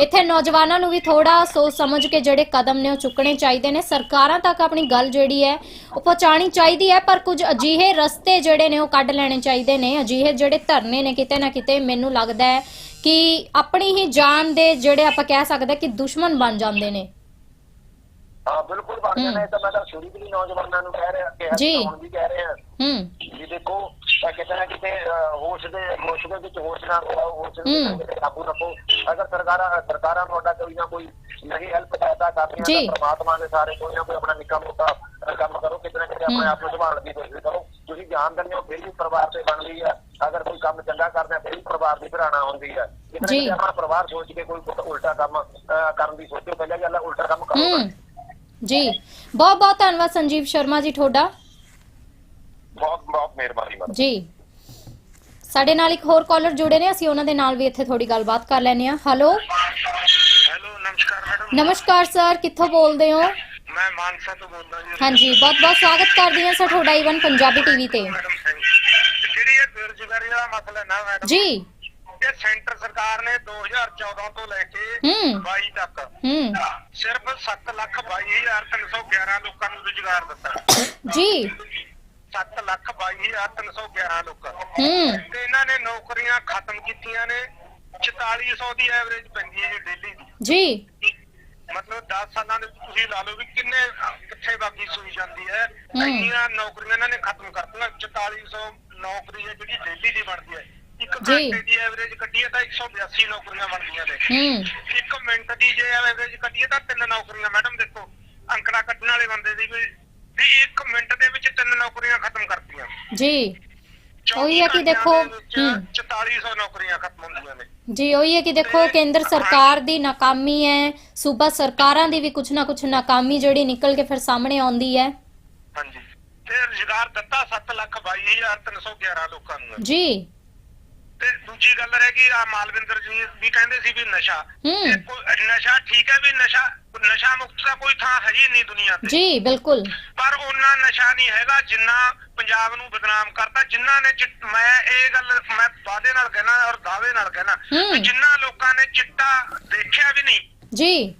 ਇੱਥੇ ਨੌਜਵਾਨਾਂ ਨੂੰ ਵੀ ਥੋੜਾ ਸੋਚ ਸਮਝ ਕੇ ਜਿਹੜੇ ਕਦਮ ਨੇ ਉਹ ਚੁੱਕਣੇ ਚਾਹੀਦੇ ਨੇ। ਸਰਕਾਰਾਂ ਤੱਕ ਆਪਣੀ ਗੱਲ ਜਿਹੜੀ ਹੈ ਉਹ ਪਹੁੰਚਾਣੀ ਚਾਹੀਦੀ ਹੈ ਪਰ ਕੁਝ ਅਜਿਹੇ ਰਸਤੇ ਜਿਹੜੇ ਨੇ ਉਹ ਕੱਢ ਲੈਣੇ ਚਾਹੀਦੇ ਨੇ। ਅਜਿਹੇ ਜਿਹੜੇ ਧਰਨੇ ਨੇ ਕਿਤੇ ਨਾ ਕਿਤੇ ਮੈਨੂੰ ਲੱਗਦਾ ਹੈ ਕਿ ਆਪਣੀ ਹੀ ਜਾਨ ਦੇ ਜਿਹੜੇ ਆਪਾਂ ਕਹਿ ਸਕਦੇ ਕਿ ਦੁਸ਼ਮਣ ਬਣ ਜਾਂਦੇ ਨੇ। ਹਾਂ ਬਿਲਕੁਲ ਬਣ ਇਹ ਤਾਂ ਮੈਂ ਤਾਂ ਸ਼ੁਰੂ ਵੀ ਨੌਜਵਾਨਾਂ ਨੂੰ ਕਹਿ ਰਿਹਾ ਕਿ ਜੀ। ਹੁਣ ਵੀ ਕਹਿ ਰਿਹਾ ਹੂੰ। ਵੀ ਦੇਖੋ ਤਾਂ ਕਿਤੇ ਨਾ ਕਿਤੇ ਅਹ, ਹੋਸ਼ ਦੇ ਦੇ ਵਿੱਚ ਹੋਸ਼ ਨਾ ਖਵਾਓ ਹੋਸ਼। ਵਿੱਚ ਕਾਬੂ ਰੱਖੋ ਅਗਰ ਸਰਕਾਰਾਂ ਸਰਕਾਰਾਂ ਤੁਹਾਡਾ ਕੋਈ ਨਾ ਕੋਈ ਨਹੀਂ ਹੈਲਪ ਕਰਦਾ ਕਰਦੀਆਂ ਜੀ। ਤਾਂ ਪ੍ਰਮਾਤਮਾ ਦੇ ਸਾਰੇ ਕੋਈ ਨਾ ਕੋਈ ਆਪਣਾ ਨਿੱਕਾ ਮੋਟਾ ਅਹ, ਕੰਮ ਕਰੋ ਕਿਤੇ ਨਾ ਕਿਤੇ ਆਪਣੇ। ਆਪ ਨੂੰ ਸੰਭਾਲਣ ਦੀ ਕੋਸ਼ਿਸ਼ ਕਰੋ ਤੁਸੀਂ ਜਾਣਦੇ ਹੋ ਫਿਰ ਵੀ ਪਰਿਵਾਰ ਤੇ ਬਣਦੀ ਹੈ ਅਗਰ ਕੋਈ ਕੰਮ ਚੰਗਾ ਕਰਦੇ ਆ ਫਿਰ ਵੀ ਪਰਿਵਾਰ ਦੀ ਭਰਾਣਾ ਹੁੰਦੀ ਹੈ ਕਿਤੇ ਨਾ ਜੀ। ਕਿਤੇ ਆਪਣਾ ਪਰਿਵਾਰ ਸੋਚ ਕੇ ਕੋਈ ਕੁਛ ਉਲਟਾ ਕੰਮ ਅਹ, ਕਰਨ ਦੀ ਸੋਚੋ ਪਹਿਲਾਂ ਗੱਲ ਹੈ ਉਲਟਾ ਕੰਮ ਕਰੋ ਨਾ। ਹੂੰ ਜੀ ਬਹੁਤ ਬਹੁਤ ਧੰਨਵਾਦ ਸੰਜੀਵ ਸ਼ਰਮਾ ਜੀ ਤੁਹਾਡਾ ਬਹੁਤ ਬਹੁਤ ਮਿਹਰਬਾਨੀ ਮੈਡਮ ਜੀ। ਸਾਡੇ ਨਾਲ ਇੱਕ ਹੋਰ ਕਾਲਰ ਜੁੜੇ ਨੇ ਅਸੀਂ ਉਹਨਾਂ ਦੇ ਨਾਲ ਵੀ ਇੱਥੇ ਥੋੜੀ ਗੱਲਬਾਤ ਕਰ ਲੈਂਦੇ ਹਾਂ। ਹੈਲੋ ਹੈਲੋ ਨਮਸਕਾਰ ਮੈਡਮ ਨਮਸਕਾਰ ਸਰ ਕਿੱਥੋਂ ਬੋਲਦੇ ਹੋ? ਮੈਂ ਮਾਨਸਾ ਤੋਂ ਬੋਲਦਾ ਜੀ। ਹਾਂਜੀ ਬਹੁਤ ਬਹੁਤ ਸਵਾਗਤ ਕਰਦੀ ਹਾਂ ਸਰ ਤੁਹਾਡਾ ਈਵਨ ਪੰਜਾਬੀ ਟੀਵੀ ਤੇ। ਮੈਡਮ ਜਿਹੜੀ ਇਹ ਬੇਰੁਜ਼ਗਾਰੀ ਦਾ ਮਸਲਾ ਹੈ ਨਾ ਮੈਡਮ ਜੀ। ਇਹ ਸੈਂਟਰ ਸਰਕਾਰ ਨੇ 2014 ਤੋਂ ਲੈ ਕੇ ਹੂੰ। 22 ਤੱਕ ਹੂੰ। ਸਿਰਫ 7 ਲੱਖ 22311 ਲੋਕਾਂ ਨੂੰ ਰੁਜ਼ਗਾਰ ਦਿੱਤਾ। ਜੀ। 7 ਲੱਖ 22311 ਲੋਕਾਂ ਹੂੰ। ਤੇ ਇਹਨਾਂ ਨੇ ਨੌਕਰੀਆਂ ਖਤਮ ਕੀਤੀਆਂ ਨੇ 4400 ਦੀ ਐਵਰੇਜ ਪੈਂਦੀ ਹੈ ਜੀ ਡੇਲੀ ਦੀ। ਜੀ। ਮਤਲਬ 10 ਸਾਲਾਂ ਦੇ ਤੁਸੀਂ ਲਾ ਲਓ ਵੀ ਕਿੰਨੇ ਕਿੱਥੇ ਬਾਕੀ ਸੂਈ ਜਾਂਦੀ ਹੈ। ਇੰਨੀਆਂ ਨੌਕਰੀਆਂ ਇਹਨਾਂ ਨੇ ਖਤਮ ਕਰਤੀਆਂ 4400 ਨੌਕਰੀ ਹੈ ਜਿਹੜੀ ਡੇਲੀ ਦੀ ਬਣਦੀ ਹੈ। ਇੱਕ। ਘੰਟੇ ਦੀ ਐਵਰੇਜ ਕੱਢੀਏ ਤਾਂ 182 ਨੌਕਰੀਆਂ ਬਣਦੀਆਂ ਨੇ। ਹੂੰ। ਇੱਕ ਮਿੰਟ ਦੀ ਜੇ ਐਵਰੇਜ ਕੱਢੀਏ ਤਾਂ ਤਿੰਨ ਨੌਕਰੀਆਂ ਮੈਡਮ ਦੇਖੋ ਅੰਕੜਾ ਕੱਢਣ ਵਾਲੇ ਬੰਦੇ ਦੀ ਵੀ ਵੀ ਇੱਕ ਮਿੰਟ ਦੇ ਵਿੱਚ ਤਿੰਨ ਨੌਕਰੀਆਂ ਖਤਮ ਕਰਤੀਆਂ। ਜੀ। ਉਹੀ ਹੈ ਕਿ 24 ਦੇਖੋ, ਘੰਟਿਆਂ ਦੇ ਵਿੱਚ ਹੂੰ। 4400 ਨੌਕਰੀਆਂ ਖਤਮ ਹੁੰਦੀਆਂ ਨੇ। ਜੀ ਉਹੀ ਹੈ ਕਿ ਦੇਖੋ ਕੇਂਦਰ ਸਰਕਾਰ ਦੀ ਨਾਕਾਮੀ ਹੈ। ਸੂਬਾ ਸਰਕਾਰਾਂ ਦੀ ਵੀ ਕੁਛ ਨਾ ਕੁਛ ਨਾਕਾਮੀ ਜਿਹੜੀ ਨਿਕਲ ਕੇ ਫਿਰ ਸਾਹਮਣੇ ਆਉਂਦੀ ਹੈ। ਹਾਂਜੀ। ਤੇ ਰੁਜ਼ਗਾਰ ਦਿੱਤਾ 7 ਲੱਖ 22311 ਲੋਕਾਂ ਨੂੰ। ਜੀ। ਤੇ ਦੂਜੀ ਗੱਲ ਰਹਿ ਗਈ ਆ ਮਾਲਵਿੰਦਰ ਜੀ ਵੀ ਕਹਿੰਦੇ ਸੀ ਵੀ ਨਸ਼ਾ ਹੂੰ। ਕੋਈ- ਨਸ਼ਾ ਠੀਕ ਹੈ ਵੀ ਨਸ਼ਾ ਨਸ਼ਾ ਮੁਕਤ ਦਾ ਕੋਈ ਥਾਂ ਹੈ ਹੀ ਨਹੀਂ ਦੁਨੀਆ ਤੇ ਜੀ ਬਿਲਕੁਲ ਪਰ ਉਹਨਾਂ ਨਸ਼ਾ ਨਹੀਂ ਹੈਗਾ ਜਿੰਨਾ ਪੰਜਾਬ ਨੂੰ ਬਦਨਾਮ ਕਰਦਾ ਜਿਨ੍ਹਾਂ ਨੇ ਚਿੱਟ- ਮੈਂ ਇਹ ਗੱਲ ਮੈਂ ਵਾਅਦੇ ਨਾਲ ਕਹਿਣਾ ਔਰ ਦਾਅਵੇ ਨਾਲ ਕਹਿਣਾ ਹੂੰ। ਵੀ ਜਿਨ੍ਹਾਂ ਲੋਕਾਂ ਨੇ ਚਿੱਟਾ ਦੇਖਿਆ ਵੀ ਨਹੀਂ ਜੀ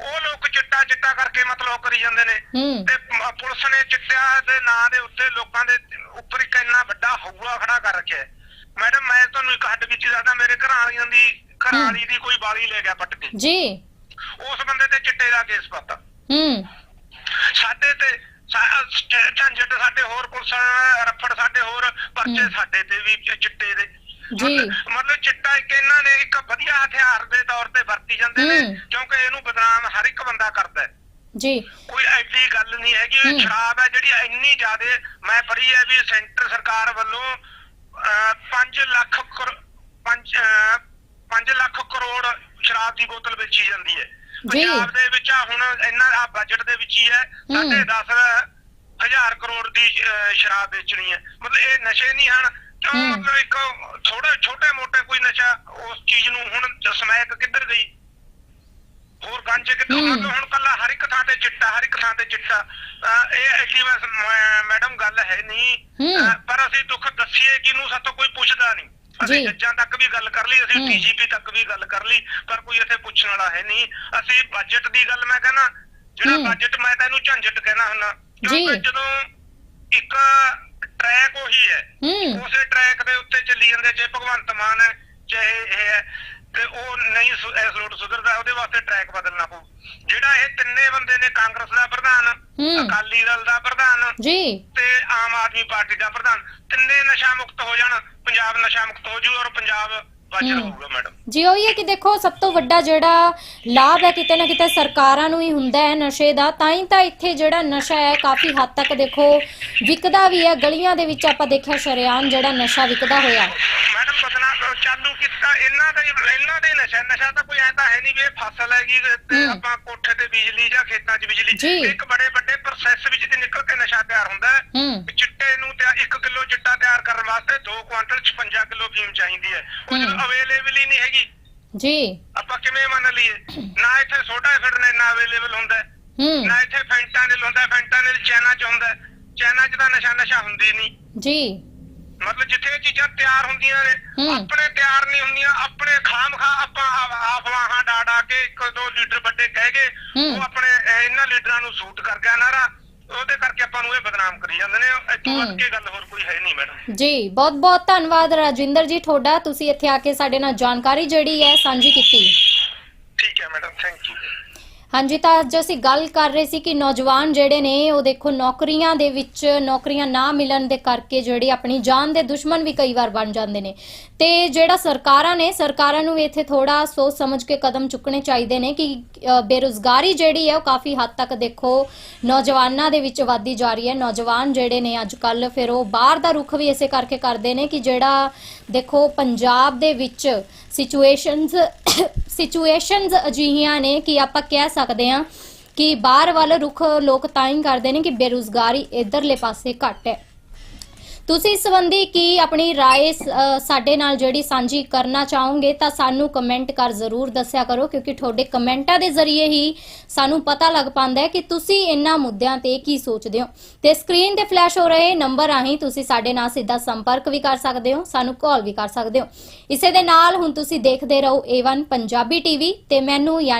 ਉਹ ਲੋਕ ਚਿੱਟਾ ਚਿੱਟਾ ਕਰਕੇ ਮਤਲਬ ਉਹ ਕਰੀ ਜਾਂਦੇ ਨੇ ਹੂੰ ਤੇ ਮ- ਪੁਲਿਸ ਨੇ ਚਿੱਟਿਆ ਦੇ ਨਾਂ ਦੇ ਉੱਤੇ ਲੋਕਾਂ ਦੇ ਉੱਪਰ ਇੱਕ ਇੰਨਾ ਵੱਡਾ ਹਊਆ ਖੜਾ ਕਰ ਰੱਖਿਆ ਹੈ। ਮੈਡਮ ਮੈਂ ਤੁਹਾਨੂੰ ਇੱਕ ਹੱਡ ਵਿੱਚ ਦੱਸਦਾ ਮੇਰੇ ਘਰਾਂ ਵਾਲੀਆਂ ਦੀ ਘਰਾਂ ਵਾਲੀ ਦੀ ਕੋਈ ਬਾਲੀ ਲੈ ਗਿਆ ਪੱਟ ਕੇ। ਜੀ। ਉਸ ਬੰਦੇ ਤੇ ਚਿੱਟੇ ਦਾ ਕੇਸ ਪਾਤਾ। ਹੂੰ। ਸਾਡੇ ਤੇ ਝੰਜਟ ਸਾਡੇ ਹੋਰ ਪੁਲਿਸ ਰਫੜ ਸਾਡੇ ਹੋਰ ਪਰਚੇ। ਸਾਡੇ ਤੇ ਵੀ ਚਿੱਟੇ ਦੇ। ਜੀ। ਮਤਲਬ- ਚਿੱਟਾ ਇੱਕ ਇਹਨਾਂ ਨੇ ਇੱਕ ਵਧੀਆ ਹਥਿਆਰ ਦੇ ਤੌਰ ਤੇ ਵਰਤੀ ਜਾਂਦੇ ਨੇ। ਕਿਉਂਕਿ ਇਹਨੂੰ ਬਦਨਾਮ ਹਰ ਇੱਕ ਬੰਦਾ ਕਰਦਾ ਹੈ। ਜੀ। ਕੋਈ ਐਡੀ ਗੱਲ ਨਹੀਂ ਹੈਗੀ ਸ਼ਰਾਬ ਹੈ ਜਿਹੜੀ ਇੰਨੀ ਜ਼ਿਆਦੇ ਮੈਂ ਪੜ੍ਹੀ ਹੈ ਵੀ ਸੈਂਟਰ ਸਰਕਾਰ ਵੱਲੋਂ 5 ਲੱਖ 5 ਲੱਖ ਕਰੋੜ ਸ਼ਰਾਬ ਦੀ ਬੋਤਲ ਵੇਚੀ ਜਾਂਦੀ ਹੈ। ਪੰਜਾਬ ਦੇ ਵਿੱਚ ਆ ਹੁਣ ਇਹਨਾਂ ਦਾ ਬਜਟ ਦੇ ਵਿੱਚ ਹੀ ਹੈ ਹੂੰ। ਸਾਢੇ 10 ਹਜ਼ਾਰ ਕਰੋੜ ਦੀ ਸ਼ਰਾਬ ਵੇਚਣੀ ਹੈ ਮਤਲਬ ਇਹ ਨਸ਼ੇ ਨਹੀਂ ਹਨ। ਮਤਲਬ ਇੱਕ ਥੋੜੇ ਛੋਟੇ ਮੋਟੇ ਕੋਈ ਨਸ਼ਾ ਉਸ ਚੀਜ਼ ਨੂੰ ਹੁਣ ਸਮੈਕ ਕਿੱਧਰ ਗਈ ਹੋਰ ਗੰਜ ਕਿੱਧਰ ਹੂੰ। ਮਤਲਬ ਹੁਣ ਕੱਲਾ ਹਰ ਇੱਕ ਥਾਂ ਤੇ ਚਿੱਟਾ ਹਰ ਇੱਕ ਥਾਂ ਤੇ ਚਿੱਟਾ ਅਹ ਇਹ ਐਡੀ ਬਸ ਮ- ਮੈਡਮ ਗੱਲ ਹੈ ਨਹੀਂ ਹੂੰ। ਅਹ ਪਰ ਅਸੀਂ ਦੁੱਖ ਦੱਸੀਏ ਕਿਨੂੰ ਸਾਤੋਂ ਕੋਈ ਪੁੱਛਦਾ ਨਹੀਂ ਅਸੀਂ ਜੀ। ਜੱਜਾਂ ਤੱਕ ਵੀ ਗੱਲ ਕਰ ਲਈ ਅਸੀਂ ਹੂੰ। ਡੀਜੀਪੀ ਤੱਕ ਵੀ ਗੱਲ ਕਰ ਲਈ ਪਰ ਕੋਈ ਇੱਥੇ ਪੁੱਛਣ ਵਾਲਾ ਹੈ ਨਹੀਂ ਅਸੀਂ ਬਜਟ ਦੀ ਗੱਲ ਮੈਂ ਕਹਿੰਦਾ ਜਿਹੜਾ ਹੂੰ। ਬਜਟ ਮੈਂ ਤੈਨੂੰ ਝੰਜਟ ਕਹਿਣਾ ਹੁੰਦਾ ਜੀ। ਕਿਉਂਕਿ ਜਦੋਂ ਇੱਕ ਟਰੈਕ ਉਹੀ ਹੈ ਹੂੰ ਉਸੇ ਟਰੈਕ ਦੇ ਉੱਤੇ ਚੱਲੀ ਜਾਂਦੇ ਚਾਹੇ ਭਗਵੰਤ ਮਾਨ ਹੈ ਚਾਹੇ ਇਹ ਹੈ ਤੇ ਉਹ ਨਹੀਂ ਇਸ ਲੋਟ ਸੁਧਰਦਾ ਉਹਦੇ ਵਾਸਤੇ ਟਰੈਕ ਬਦਲਣਾ ਪਊ ਜਿਹੜਾ ਇਹ ਤਿੰਨੇ ਬੰਦੇ ਨੇ ਕਾਂਗਰਸ ਦਾ ਪ੍ਰਧਾਨ। ਅਕਾਲੀ ਦਲ ਦਾ ਪ੍ਰਧਾਨ ਜੀ ਤੇ ਆਮ ਆਦਮੀ ਪਾਰਟੀ ਦਾ ਪ੍ਰਧਾਨ ਤਿੰਨੇ ਨਸ਼ਾ ਮੁਕਤ ਹੋ ਜਾਣ ਪੰਜਾਬ ਨਸ਼ਾ ਮੁਕਤ ਹੋ ਜੂ ਔਰ ਪੰਜਾਬ ਮੈਡਮ। ਜੀ ਉਹੀ ਹੈ ਕਿ ਦੇਖੋ ਸਭ ਤੋਂ ਵੱਡਾ ਜਿਹੜਾ ਲਾਭ ਹੈ ਕਿਤੇ ਨਾ ਕਿਤੇ ਸਰਕਾਰਾਂ ਨੂੰ ਹੀ ਹੁੰਦਾ ਹੈ ਨਸ਼ੇ ਦਾ ਤਾਂ ਹੀ ਤਾਂ ਇੱਥੇ ਜਿਹੜਾ ਨਸ਼ਾ ਹੈ ਕਾਫੀ ਹੱਦ ਤੱਕ ਦੇਖੋ ਵਿਕਦਾ ਵੀ ਹੈ। ਗਲੀਆਂ ਦੇ ਵਿੱਚ ਆਪਾਂ ਦੇਖਿਆ ਸ਼ਰੇਆਮ ਜਿਹੜਾ ਨਸ਼ਾ ਵਿਕਦਾ ਹੋਇਆ। ਮੈਡਮ ਬਦਨਾ ਚਾਲੂ ਕੀਤਾ ਇਹਨਾਂ ਦਾ ਹੀ ਇਹਨਾਂ ਦੇ ਨਸ਼ਾ ਨਸ਼ਾ ਤਾਂ ਕੋਈ ਐ ਤਾਂ ਹੈ ਨਹੀਂ ਵੀ ਇਹ ਫਸਲ ਹੈਗੀ ਤੇ। ਆਪਾਂ ਕੋਠੇ ਤੇ ਬਿਜਲੀ ਜਾਂ ਖੇਤਾਂ 'ਚ ਬਿਜਲੀ। ਇੱਕ ਬੜੇ ਵੱਡੇ ਪ੍ਰੋਸੈਸ ਵਿੱਚ ਦੀ ਨਿਕਲ ਕੇ ਨਸ਼ਾ ਤਿਆਰ ਹੁੰਦਾ ਹੈ ਹੂੰ। ਵੀ 1 ਕਿਲੋ ਚਿੱਟਾ ਤਿਆਰ ਕਰਨ ਵਾਸਤੇ 2 ਕੁਆਂਟਲ 56 ਕਿਲੋ ਫੀਮ ਚਾਹੀਦੀ ਹੈ ਉਹ ਹਮ। ਅਵੇਲੇਬਲ ਹੀ ਨਹੀਂ ਹੈਗੀ ਜੀ ਆਪਾਂ ਕਿਵੇਂ ਮੰਨ ਲਈਏ ਨਾ ਇੱਥੇ ਸੋਡਾ ਫਿਰਨ ਇੰਨਾ ਅਵੇਲੇਬਲ ਹੁੰਦਾ ਹੈ, ਹੂੰ ਨਾ ਇੱਥੇ ਫੈਂਟਾਨਿਲ ਹੁੰਦਾ ਹੈ, ਫੈਂਟਾਨਿਲ ਚਾਈਨਾ 'ਚ ਹੁੰਦਾ ਹੈ। ਚਾਈਨਾ 'ਚ ਤਾਂ ਨਸ਼ਾ ਨਸ਼ਾ ਹੁੰਦੀ ਨਹੀਂ ਜੀ ਮਤਲਬ ਜਿੱਥੇ ਇਹ ਚੀਜ਼ਾਂ ਤਿਆਰ ਹੁੰਦੀਆਂ ਨੇ ਹੂੰ। ਆਪਣੇ ਤਿਆਰ ਨਹੀਂ ਹੁੰਦੀਆਂ ਆਪਣੇ ਖਾਮ ਖਾ ਆਪਾਂ ਆਫਵਾਹਾਂ ਡਾ ਡਾ ਕੇ ਇੱਕ ਦੋ ਲੀਡਰ ਵੱਡੇ ਕਹਿ ਗਏ ਹੂੰ। ਉਹ ਆਪਣੇ ਅਹ, ਇਹਨਾਂ ਲੀਡਰਾਂ ਨੂੰ ਸੂਟ ਕਰ ਗਿਆ ਨਾਰਾ ਉਹਦੇ ਕਰਕੇ ਆਪਾਂ ਨੂੰ ਇਹ ਬਦਨਾਮ ਕਰੀ ਜਾਂਦੇ ਨੇ। ਇਤੋਂ ਹੂੰ। ਵੱਧ ਕੇ ਗੱਲ ਹੋਰ ਕੋਈ ਹੈ ਨਹੀਂ ਮੈਡਮ। ਜੀ ਬਹੁਤ ਬਹੁਤ ਧੰਨਵਾਦ ਰਾਜਿੰਦਰ ਜੀ ਤੁਹਾਡਾ। ਤੁਸੀਂ ਇੱਥੇ ਆ ਕੇ ਸਾਡੇ ਨਾਲ ਜਾਣਕਾਰੀ ਜਿਹੜੀ ਹੈ ਸਾਂਝੀ ਕੀਤੀ। ਠੀਕ ਹੈ ਮੈਡਮ ਥੈਂਕ ਯੂ ਹਾਂਜੀ ਤਾਂ ਅੱਜ ਅਸੀਂ ਗੱਲ ਕਰ ਰਹੇ ਸੀ ਕਿ ਨੌਜਵਾਨ ਜਿਹੜੇ ਨੇ ਉਹ ਦੇਖੋ ਨੌਕਰੀਆਂ ਦੇ ਵਿੱਚ ਨੌਕਰੀਆਂ ਨਾ ਮਿਲਣ ਦੇ ਕਰਕੇ ਜਿਹੜੇ ਆਪਣੀ ਜਾਨ ਦੇ ਦੁਸ਼ਮਣ ਵੀ ਕਈ ਵਾਰ ਬਣ ਜਾਂਦੇ ਨੇ। ਤੇ ਜਿਹੜਾ ਸਰਕਾਰਾਂ ਨੇ ਸਰਕਾਰਾਂ ਨੂੰ ਵੀ ਇੱਥੇ ਥੋੜਾ ਸੋਚ ਸਮਝ ਕੇ ਕਦਮ ਚੁੱਕਣੇ ਚਾਹੀਦੇ ਨੇ ਕਿ ਅ, ਬੇਰੁਜ਼ਗਾਰੀ ਜਿਹੜੀ ਹੈ ਉਹ ਕਾਫੀ ਹੱਦ ਤੱਕ ਦੇਖੋ ਨੌਜਵਾਨਾਂ ਦੇ ਵਿੱਚ ਵਧਦੀ ਜਾ ਰਹੀ ਹੈ। ਨੌਜਵਾਨ ਜਿਹੜੇ ਨੇ ਅੱਜ ਕੱਲ ਫਿਰ ਉਹ ਬਾਹਰ ਦਾ ਰੁਖ ਵੀ ਇਸੇ ਕਰਕੇ ਕਰਦੇ ਨੇ ਕਿ ਜਿਹੜਾ ਦੇਖੋ ਪੰਜਾਬ ਦੇ ਵਿੱਚ ਸਿਚੁਏਸ਼ਨਸ ਸਿਚੁਏਸ਼ਨਸ ਅਜਿਹੀਆਂ ਨੇ ਕਿ ਆਪਾਂ ਕਹਿ ਸਕਦੇ ਹਾਂ ਕਿ ਬਾਹਰ ਵੱਲ ਰੁਖ ਲੋਕ ਤਾਂ ਹੀ ਕਰਦੇ ਨੇ ਕਿ ਬੇਰੁਜ਼ਗਾਰੀ ਇਧਰਲੇ ਪਾਸੇ ਘੱਟ ਹੈ। ਤੁਸੀਂ ਇਸ ਸੰਬੰਧੀ ਕੀ ਆਪਣੀ رائے ਅ, ਸਾਡੇ ਨਾਲ ਜਿਹੜੀ ਸਾਂਝੀ ਕਰਨਾ ਚਾਹੋਗੇ ਤਾਂ ਸਾਨੂੰ ਕਮੈਂਟ ਕਰ ਜ਼ਰੂਰ ਦੱਸਿਆ ਕਰੋ ਕਿਉਂਕਿ ਤੁਹਾਡੇ ਕਮੈਂਟਾਂ ਦੇ ਜ਼ਰੀਏ ਹੀ ਸਾਨੂੰ ਪਤਾ ਲੱਗ ਪਾਉਂਦਾ ਹੈ ਕਿ ਤੁਸੀਂ ਇਹਨਾਂ ਮੁੱਦਿਆਂ ਤੇ ਕੀ ਸੋਚਦੇ ਹੋ ਤੇ ਸਕਰੀਨ ਤੇ ਫਲੈਸ਼ ਹੋ ਰਹੇ ਨੰਬਰ ਰਾਹੀਂ ਤੁਸੀਂ ਸਾਡੇ ਨਾਲ ਸਿੱਧਾ ਸੰਪਰਕ ਵੀ ਕਰ ਸਕਦੇ ਹੋ ਸਾਨੂੰ ਕਾਲ ਵੀ ਕਰ ਸਕਦੇ ਹੋ ਇਸੇ ਦੇ ਨਾਲ ਹੁਣ ਤੁਸੀਂ ਦੇਖਦੇ ਰਹੋ A1 ਪੰਜਾਬੀ ਟੀਵੀ ਤੇ ਮੈਨੂੰ ਯਾਨੀ